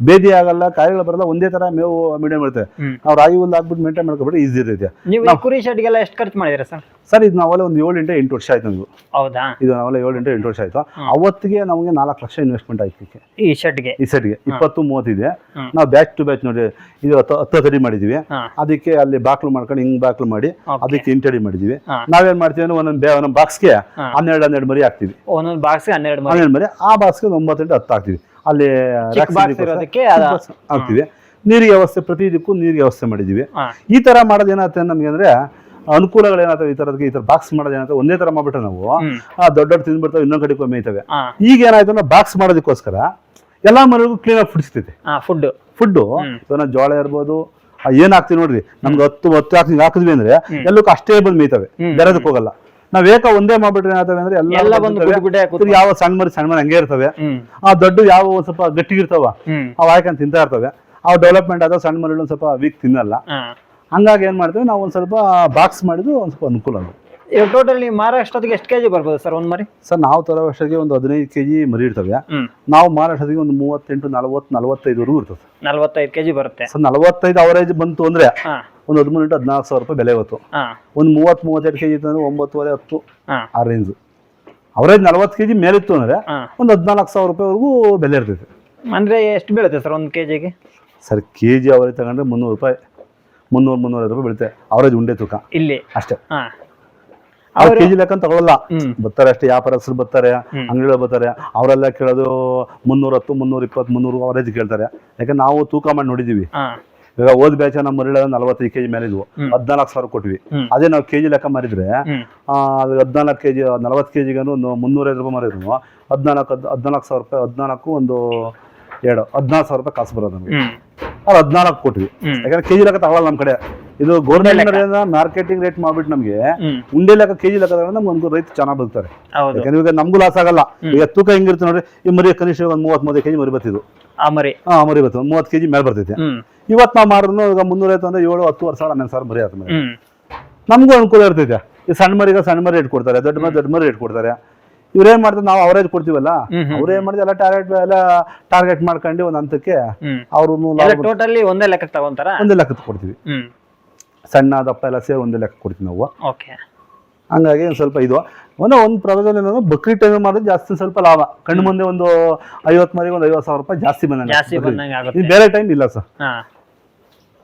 B: ಬೇದಿ ಆಗಲ್ಲ ಕಾಯಿಗಳು ಬರಲ್ಲ ಒಂದೇ ತರ ಮೇವು ಮೀಡಿಯಂ ಇರುತ್ತೆ ನಾವು ರಾಗಿ ಹುಲ್ಲು ಹಾಕ್ಬಿಟ್ಟು ಮೇಂಟೈನ್ ಮಾಡ್ಕೊಬಿಟ್ಟು ಈಸಿ ಇರ್ತೈತೆ.
A: ನೀವು ಈ ಕುರಿ ಶೆಡ್ಗೆಲ್ಲ ಎಷ್ಟು ಖರ್ಚು ಮಾಡಿದ್ರೆ ಸರ್?
B: ಸರ್ ಇದು ನಾವೆಲ್ಲ ಒಂದು ಏಳು ಎಂಟು ಎಂಟು ವರ್ಷ ಆಯ್ತು ನಮ್ದು.
A: ಹೌದಾ?
B: ಇದು ನಾವೆಲ್ಲ ಏಳು ಎಂಟು ಎಂಟು ವರ್ಷ ಆಯ್ತು. ಅವತ್ತಿಗೆ ನಮಗೆ ನಾಲ್ಕು ಲಕ್ಷ ಇನ್ವೆಸ್ಟ್ಮೆಂಟ್ ಆಯ್ತು ಇದಕ್ಕೆ.
A: ಈ ಶೆಡ್ಗೆ?
B: ಈ ಸೆಟ್ಗೆ ಇಪ್ಪತ್ತು ಮೂವತ್ತಿದೆ
A: ಇದೆ.
B: ನಾವು ಬ್ಯಾಚ್ ಟು ಬ್ಯಾಚ್ ನೋಡಿ ಇದು ಹತ್ತು ಹತ್ತು ಮಾಡಿದ್ವಿ. ಅಡಿ ಮಾಡಿದೀವಿ ಅದಕ್ಕೆ ಅಲ್ಲಿ ಬಾಕ್ಲು ಮಾಡ್ಕೊಂಡು ಹಿಂಗ್ ಬಾಕ್ಲು ಮಾಡಿ. ಅದಕ್ಕೆ ಇಂಟಡಿ ಮಾಡಿದೀವಿ. ನಾವೇನ್ ಮಾಡ್ತೀವಿ ಅಂದ್ರೆ ಒಂದೊಂದು ಒಂದೊಂದು ಬಾಕ್ಸ್ಗೆ. ಹನ್ನೆರಡು ಹನ್ನೆರಡು ಮರಿ ಹಾಕ್ತಿವಿ.
A: ಒಂದೊಂದು ಬಾಕ್ಸ್ಗೆ ಹನ್ನೆರಡು ಮರಿ.
B: ಹನ್ನೆರಡು ಮರಿ ಆ ಬಾಕ್ಸ್ಗೆ ಒಂಬತ್ತು ಒಂಬತ್ತೆಂಟು ಹತ್ತು ಹಾಕ್ತಿವಿ. ಅಲ್ಲಿ ಆಗ್ತಿದೆ
A: ಇರೋದಕ್ಕೆ
B: ನೀರಿಗೆ ವ್ಯವಸ್ಥೆ ಪ್ರತಿ ಇದಕ್ಕೂ ನೀರಿಗೆ ವ್ಯವಸ್ಥೆ ಮಾಡಿದೀವಿ ಈ ತರ ಮಾಡೋದು ಏನಾಗುತ್ತೆ ನಮ್ಗೆ ಅಂದ್ರೆ ಅನುಕೂಲಗಳು ಏನಾಗ್ತವೆ ಈ ತರದಕ್ಕೆ ಈ ತರ ಬಾಕ್ಸ್ ಮಾಡೋದು ಏನಾಗ್ತವೆ ಒಂದೇ ತರ ಮಾಡ್ಬಿಟ್ರೆ ನಾವು ಆ, ದೊಡ್ಡ ದೊಡ್ಡ ತಿಂದ್ಬಿಡ್ತಾವೆ ಇನ್ನೊಂದ್ ಕಡೆ ಮೇಯ್ತವೆ. ಈಗ ಏನಾಯ್ತು ಅಂದ್ರೆ ಬಾಕ್ಸ್ ಮಾಡೋದಕ್ಕೋಸ್ಕರ ಎಲ್ಲಾ ಮನೆಗೂ ಕ್ಲೀನ್ ಆಗಿ ಫುಡ್ ಸಿಗ್ತೈತೆ.
A: ಫುಡ್
B: ಫುಡ್
A: ಹ್ಮ್.
B: ಜೋಳ ಇರ್ಬೋದು ಏನ್ ಹಾಕ್ತಿವಿ ನೋಡ್ರಿ ನಮ್ಗೆ ಹತ್ತು ಹತ್ತು ಹಾಕಿ ಹಾಕಿದ್ವಿ ಅಂದ್ರೆ ಎಲ್ಲಕ್ಕೂ ಅಷ್ಟೇ ಬಂದು ಮೇಯ್ತವೆ. ಬೇರೆದಕ್ಕೆ ಹೋಗಲ್ಲ. ನಾವ್ ಏಕ ಒಂದೇ ಮಾಡ್ಬಿಟ್ರೆ ಏನಾಗ್ತವೆ ಅಂದ್ರೆ ಎಲ್ಲ
A: ಬಂದು
B: ಯಾವ ಸಣ್ಣ ಮರಿ ಸಣ್ಣ ಮರಿ ಹಂಗೆ ಇರ್ತವೆ. ಆ ದೊಡ್ಡ ಯಾವ ಒಂದ್ ಸ್ವಲ್ಪ ಗಟ್ಟಿಗಿರ್ತಾವ
A: ಇರ್ತವ
B: ಅವ್ ಹಾಕೊಂಡ್ ತಿಂತಾ ಇರ್ತವೆ. ಅವ್ ಡೆವಲಪ್ಮೆಂಟ್ ಆದ ಸಣ್ಣ ಮರಿ ಒಂದ್ ಸ್ವಲ್ಪ ವೀಕ್ ತಿನ್ನಲ್ಲ. ಹಂಗಾಗಿ ಏನ್ ಮಾಡ್ತೇವೆ ನಾವು ಒಂದ್ ಸ್ವಲ್ಪ ಬಾಕ್ಸ್ ಮಾಡಿದ್ರು ಒಂದ್ ಸ್ವಲ್ಪ ಅನುಕೂಲ
A: ಟೋಟಲ್ ನೀವು ಮಾರೋ ಅಷ್ಟೊತ್ತಿಗೆ ಎಷ್ಟು ಕೆಜಿ ಬರ್ಬೋದು ಸರ್ ಒಂದ್ ಮರಿ?
B: ಸರ್ ನಾವು ತರೋ ವರ್ಷಕ್ಕೆ ಒಂದು ಹದಿನೈದು ಕೆಜಿ ಮರಿ ಇರ್ತವೆ. ನಾವು ಮಹಾರಾಷ್ಟ್ರದಿಗೆ ಒಂದು ಮೂವತ್ತೆಂಟು ನಲವತ್ತು ನಲವತ್ತೈದುವರೆಗೂ ಇರ್ತದೆ.
A: ನಲ್ವತ್ತೈದು ಕೆಜಿ ಬರುತ್ತೆ.
B: ಸರ್ ನಲವತ್ತೈದು ಅವರೇಜ್ ಬಂತು ಅಂದ್ರೆ ಒಂದು ಹದಿಮೂರು ಇಂಟು ಹದಿನಾಲ್ಕು ಸಾವಿರ ರೂಪಾಯಿ ಬೆಲೆ ಇವತ್ತು. ಒಂದು ಮೂವತ್ತು ಮೂವತ್ತೆರಡು ಕೆಜಿ ಇತ್ತು ಅಂದ್ರೆ ಒಂಬತ್ತುವರೆ ಹತ್ತು ಆ ರೇಂಜು ಅವರೇಜ್ ನಲವತ್ತು ಕೆಜಿ ಮೇಲಿತ್ತು ಅಂದ್ರೆ ಒಂದು ಹದಿನಾಲ್ಕು ಸಾವಿರ ರೂಪಾಯಿವರೆಗೂ ಬೆಲೆ ಇರ್ತೈತೆ.
A: ಅಂದ್ರೆ ಎಷ್ಟು ಬೀಳುತ್ತೆ ಸರ್ ಒಂದ್ ಕೆಜಿಗೆ?
B: ಸರ್ ಕೆ ಜಿ ಅವರೇಜ್ ತಗೊಂಡ್ರೆ ಮುನ್ನೂರು ರೂಪಾಯಿ ಮುನ್ನೂರು ಮುನ್ನೂರೈದು ರೂಪಾಯಿ ಬೀಳುತ್ತೆ. ಅವರೇಜ್ ಉಂಡೆ ತೂಕ.
A: ಇಲ್ಲಿ?
B: ಅಷ್ಟೇ. ಅವ್ರು
A: ಕೆಜಿ
B: ಕೆ ಲೆಕ್ಕ ತಗೊಳ್ಳಲ್ಲ ಬರ್ತಾರೆ ಅಷ್ಟೇ ವ್ಯಾಪಾರಸ್ಥರು ಬರ್ತಾರೆ. ಅಂಗಡಿಗಳು ಬರ್ತಾರೆ. ಅವರೆಲ್ಲ ಕೇಳೋದು ಮುನ್ನೂರ ಹತ್ತು ಮುನ್ನೂರ ಇಪ್ಪತ್ತು ಮುನ್ನೂರು ಅವರೇಜ್ ಕೇಳ್ತಾರೆ. ಯಾಕಂದ್ರೆ ನಾವು ತೂಕ ಮಾಡಿ ನೋಡಿದೀವಿ ಇವಾಗ ಓದ್ ಬ್ಯಾಚ್ ನಮ್ಮ ಮರಳ ನಲವತ್ತೈದು ಕೆಜಿ ಮೇಲೆ ಇದ್ವು. ಹದಿನಾಲ್ಕು ಸಾವಿರ ಕೊಟ್ವಿ. ಅದೇ ನಾವು ಕೆಜಿ ಲೆಕ್ಕ ಮಾರಿದ್ರೆ ಹದಿನಾಲ್ಕು ಕೆಜಿ ನಲವತ್ತು ಕೆಜಿಗೆ ಒಂದು ಮುನ್ನೂರೈದು ರೂಪಾಯಿ ಮಾರಿದ್ರು. ಹದಿನಾಲ್ಕು ಹದ್- ಹದಿನಾಲ್ಕು ಸಾವಿರ ರೂಪಾಯಿ ಹದಿನಾಲ್ಕು ಒಂದು ಎರಡು ಹದಿನಾಲ್ಕು ಸಾವಿರ ರೂಪಾಯಿ ಕಾಸು ಬರೋದು ನಮಗೆ. ಅದು ಹದಿನಾಲ್ಕು ಕೊಟ್ವಿ. ಯಾಕಂದ್ರೆ ಕೆಜಿ ಲೆಕ್ಕ ತಗೊಳ್ಳಲ್ಲ ನಮ್ಮ ಕಡೆ. ಇದು ಗೌರ್ಮೆಂಟ್ ಮಾರ್ಕೆಟಿಂಗ್ ರೇಟ್ ಮಾಡ್ಬಿಟ್ಟು ನಮಗೆ ಉಂಡೆ ಲೆಕ್ಕ ಕೆಜಿ ಲೆಕ್ಕ ತಗೊಂಡ್ರೆ ನಮ್ಗೆ ಒಂದು ರೈತ ಚೆನ್ನಾಗಿ
A: ಬರ್ತಾರೆ
B: ಯಾಕಂದ್ರೆ ಇವಾಗ ನಮಗೂ ಲಾಸ್ ಆಗಲ್ಲ. ಈಗ ತೂಕ ಹೆಂಗಿರುತ್ತೆ ನೋಡ್ರಿ ಈ ಮರಿ ಕನಿಷ್ಠ ಒಂದು ಮೂವತ್ತ್ ಮೂವತ್ತು ಕೆಜಿ ಮರಿ ಬರ್ತಿದ್ವು.
A: ಆ ಮರಿ.
B: ಆ ಮರಿ ಬರ್ತದೆ ಮೂವತ್ತು ಕೆಜಿ ಮೇಲೆ ಬರ್ತೈತೆ. ಇವತ್ತು ನಾವು ಮಾರಿದ್ರು ಈಗ ಮುನ್ನೂರೈವತ್ತು ಅಂದ್ರೆ ಏಳು ಹತ್ತುವರೆ ವರ್ಷ ಹನ್ನೊಂದು ಸಾವಿರ ಮರಿ ಆದ್ಮೇಲೆ ಮರಿ. ನಮಗೂ ಅನುಕೂಲ ಇರ್ತೈತೆ. ಈ ಸಣ್ಣ ಮರಿಗೆ ಸಣ್ಣ ಮರಿ ರೇಟ್ ಕೊಡ್ತಾರೆ ದೊಡ್ಡ ಮರಿ ದೊಡ್ಡ ಮರಿ ರೇಟ್ ಕೊಡ್ತಾರೆ. ಇವ್ರೇನ್ ಮಾಡ್ತಾರೆ ನಾವು ಅವರೇಜ್ ಕೊಡ್ತೀವಲ್ಲ? ಅವ್ರೇನ್ ಮಾಡಿದ್ರೆ ಎಲ್ಲ ಟಾರ್ಗೆಟ್ ಎಲ್ಲ ಟಾರ್ಗೆಟ್ ಮಾಡ್ಕೊಂಡು ಒಂದ್ ಹಂತಕ್ಕೆ ಅವ್ರು
A: ಟೋಟಲಿ ಒಂದೇ ಲೆಕ್ಕ ತಗೊಂತಾರ?
B: ಒಂದೇ ಲೆಕ್ಕ ಕೊಡ್ತೀವಿ. ಸಣ್ಣ ದಪ್ಪ ಎಲ್ಲ ಸೇರಿ ಒಂದೇ ಲೆಕ್ಕ ಕೊಡ್ತೀವಿ ನಾವು.
A: ಓಕೆ
B: ಹಂಗಾಗಿ ಒಂದು ಸ್ವಲ್ಪ ಇದು. ಒಂದು ಒಂದು ಪ್ರಭಾವದಲ್ಲಿ ಏನಂದ್ರೆ ಬಕ್ರಿ ಟೈಮ್ ಮಾಡಿದ್ರೆ ಜಾಸ್ತಿ ಸ್ವಲ್ಪ ಲಾಭ. ಕಣ್ಣು ಮುಂದೆ ಒಂದು ಐವತ್ತು ಮರಿಗೆ ಒಂದು ಐವತ್ತು ಸಾವಿರ ರೂಪಾಯಿ ಜಾಸ್ತಿ ಬಂದ
A: ಜಾಸ್ತಿ. ಬಂದಂಗೆ ಆಗುತ್ತೆ.
B: ಬೇರೆ ಟೈಮ್ ಇಲ್ಲ ಸರ್.
A: ಹಾ.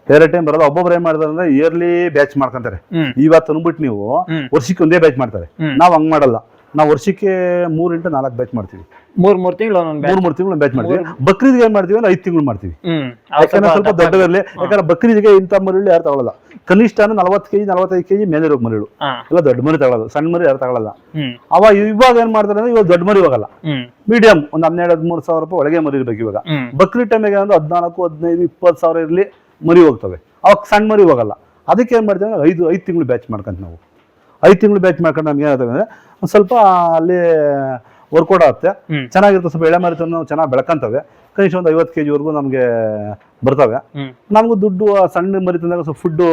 B: ಬೇರೆ ಟೈಮ್ ಬರೋದು ಒಬ್ಬೊಬ್ರು ಏನ್ ಮಾಡ್ತಾರೆ ಅಂದ್ರೆ ಇಯರ್ಲಿ ಬ್ಯಾಚ್ ಮಾಡ್ಕೊಂತಾರೆ.
A: ಹ್ಮ್.
B: ಇವತ್ತು ಅಂದ್ಬಿಟ್ಟು ನೀವು
A: ಹ್ಮ್.
B: ವರ್ಷಕ್ಕೆ ಒಂದೇ ಬ್ಯಾಚ್ ಮಾಡ್ತಾರೆ.
A: ಹ್ಮ್.
B: ನಾವು ಹಂಗ್ ಮಾಡಲ್ಲ. ನಾವು ವರ್ಷಕ್ಕೆ ಮೂರಿಂಟು ಇಂಟು ನಾಲ್ಕು ಬ್ಯಾಚ್ ಮಾಡ್ತೀವಿ.
A: ಮೂರ್ ಮೂರ್ ತಿಂಗಳು
B: ಮೂರ್ ಮೂರ್ ತಿಂಗಳು ಬ್ಯಾಚ್ ಮಾಡ್ತೀವಿ. ಬಕ್ರೀದ್ಗೆ ಏನ್ ಮಾಡ್ತೀವಿ? ಅಂದ್ರೆ ಐದು ತಿಂಗಳು ಮಾಡ್ತೀವಿ. ಯಾಕಂದ್ರೆ ಸ್ವಲ್ಪ ದೊಡ್ಡದಿರಲಿ. ಯಾಕಂದ್ರೆ ಬಕ್ರೀದ್ಗೆ ಇಂಥ ಮರಿಗಳು ಯಾರು ತಗೊಳ್ಳಲ್ಲ ಕನಿಷ್ಠ ಅಂದ್ರೆ ನಲವತ್ತು ಕೆಜಿ ನಲವತ್ತೈದು ಕೆಜಿ ಮೇಲೆ ಇರೋ ಮರಿಗಳು ಎಲ್ಲ ದೊಡ್ಡ ಮರಿ ತಗೊಳ್ಳೋದು ಸಣ್ಣ ಮರಿ ಯಾರು ತಗೊಳ್ಳಲ್ಲ ಅವಾಗ ಇವಾಗ ಏನ್ ಮಾಡ್ತಾರೆ ಅಂದ್ರೆ ಇವಾಗ ದೊಡ್ಡ ಮರಿ ಹೋಗಲ್ಲ ಮೀಡಿಯಂ ಒಂದು ಹನ್ನೆರಡು ಹದಿಮೂರು ಸಾವಿರ ರೂಪಾಯಿ ಒಳಗೆ ಮರಿ ಇರ್ಬೇಕು ಇವಾಗ. ಬಕ್ರಿ ಟೈಮಿಗೆ ಅಂದ್ರೆ ಹದಿನಾಲ್ಕು ಹದಿನೈದು ಇಪ್ಪತ್ತು ಸಾವಿರ ಇರಲಿ ಮರಿ ಹೋಗ್ತವೆ. ಅವಾಗ ಸಣ್ಣ ಮರಿ ಹೋಗಲ್ಲ ಅದಕ್ಕೆ ಏನ್ ಮಾಡ್ತೀವಿ ಅಂದ್ರೆ ಐದು ಐದು ತಿಂಗಳು ಬ್ಯಾಚ್ ಮಾಡ್ಕೊಂತ ನಾವು. ಐದು ತಿಂಗಳು ಬ್ಯಾಚ್ ಮಾಡ್ಕೊಂಡು ನಮ್ಗೆ ಏನಾಗ್ತದೆ ಅಂದ್ರೆ ಒಂದ್ ಸ್ವಲ್ಪ ಅಲ್ಲಿ ವರ್ಕೌಟ್ ಆಗುತ್ತೆ. ಚೆನ್ನಾಗಿರುತ್ತೆ. ಸ್ವಲ್ಪ ಎಳೆ ಮರಿತನ ಚೆನ್ನಾಗಿ ಬೆಳಕಂತವೆ. ಕನಿಷ್ಠ ಒಂದು ಐವತ್ತು ಕೆ ಜಿವರೆಗೂ ನಮಗೆ ಬರ್ತವೆ. ನಮಗೆ ದುಡ್ಡು ಸಣ್ಣ ಮರಿ ತಂದಾಗ ಸ್ವಲ್ಪ ಫುಡ್ಡು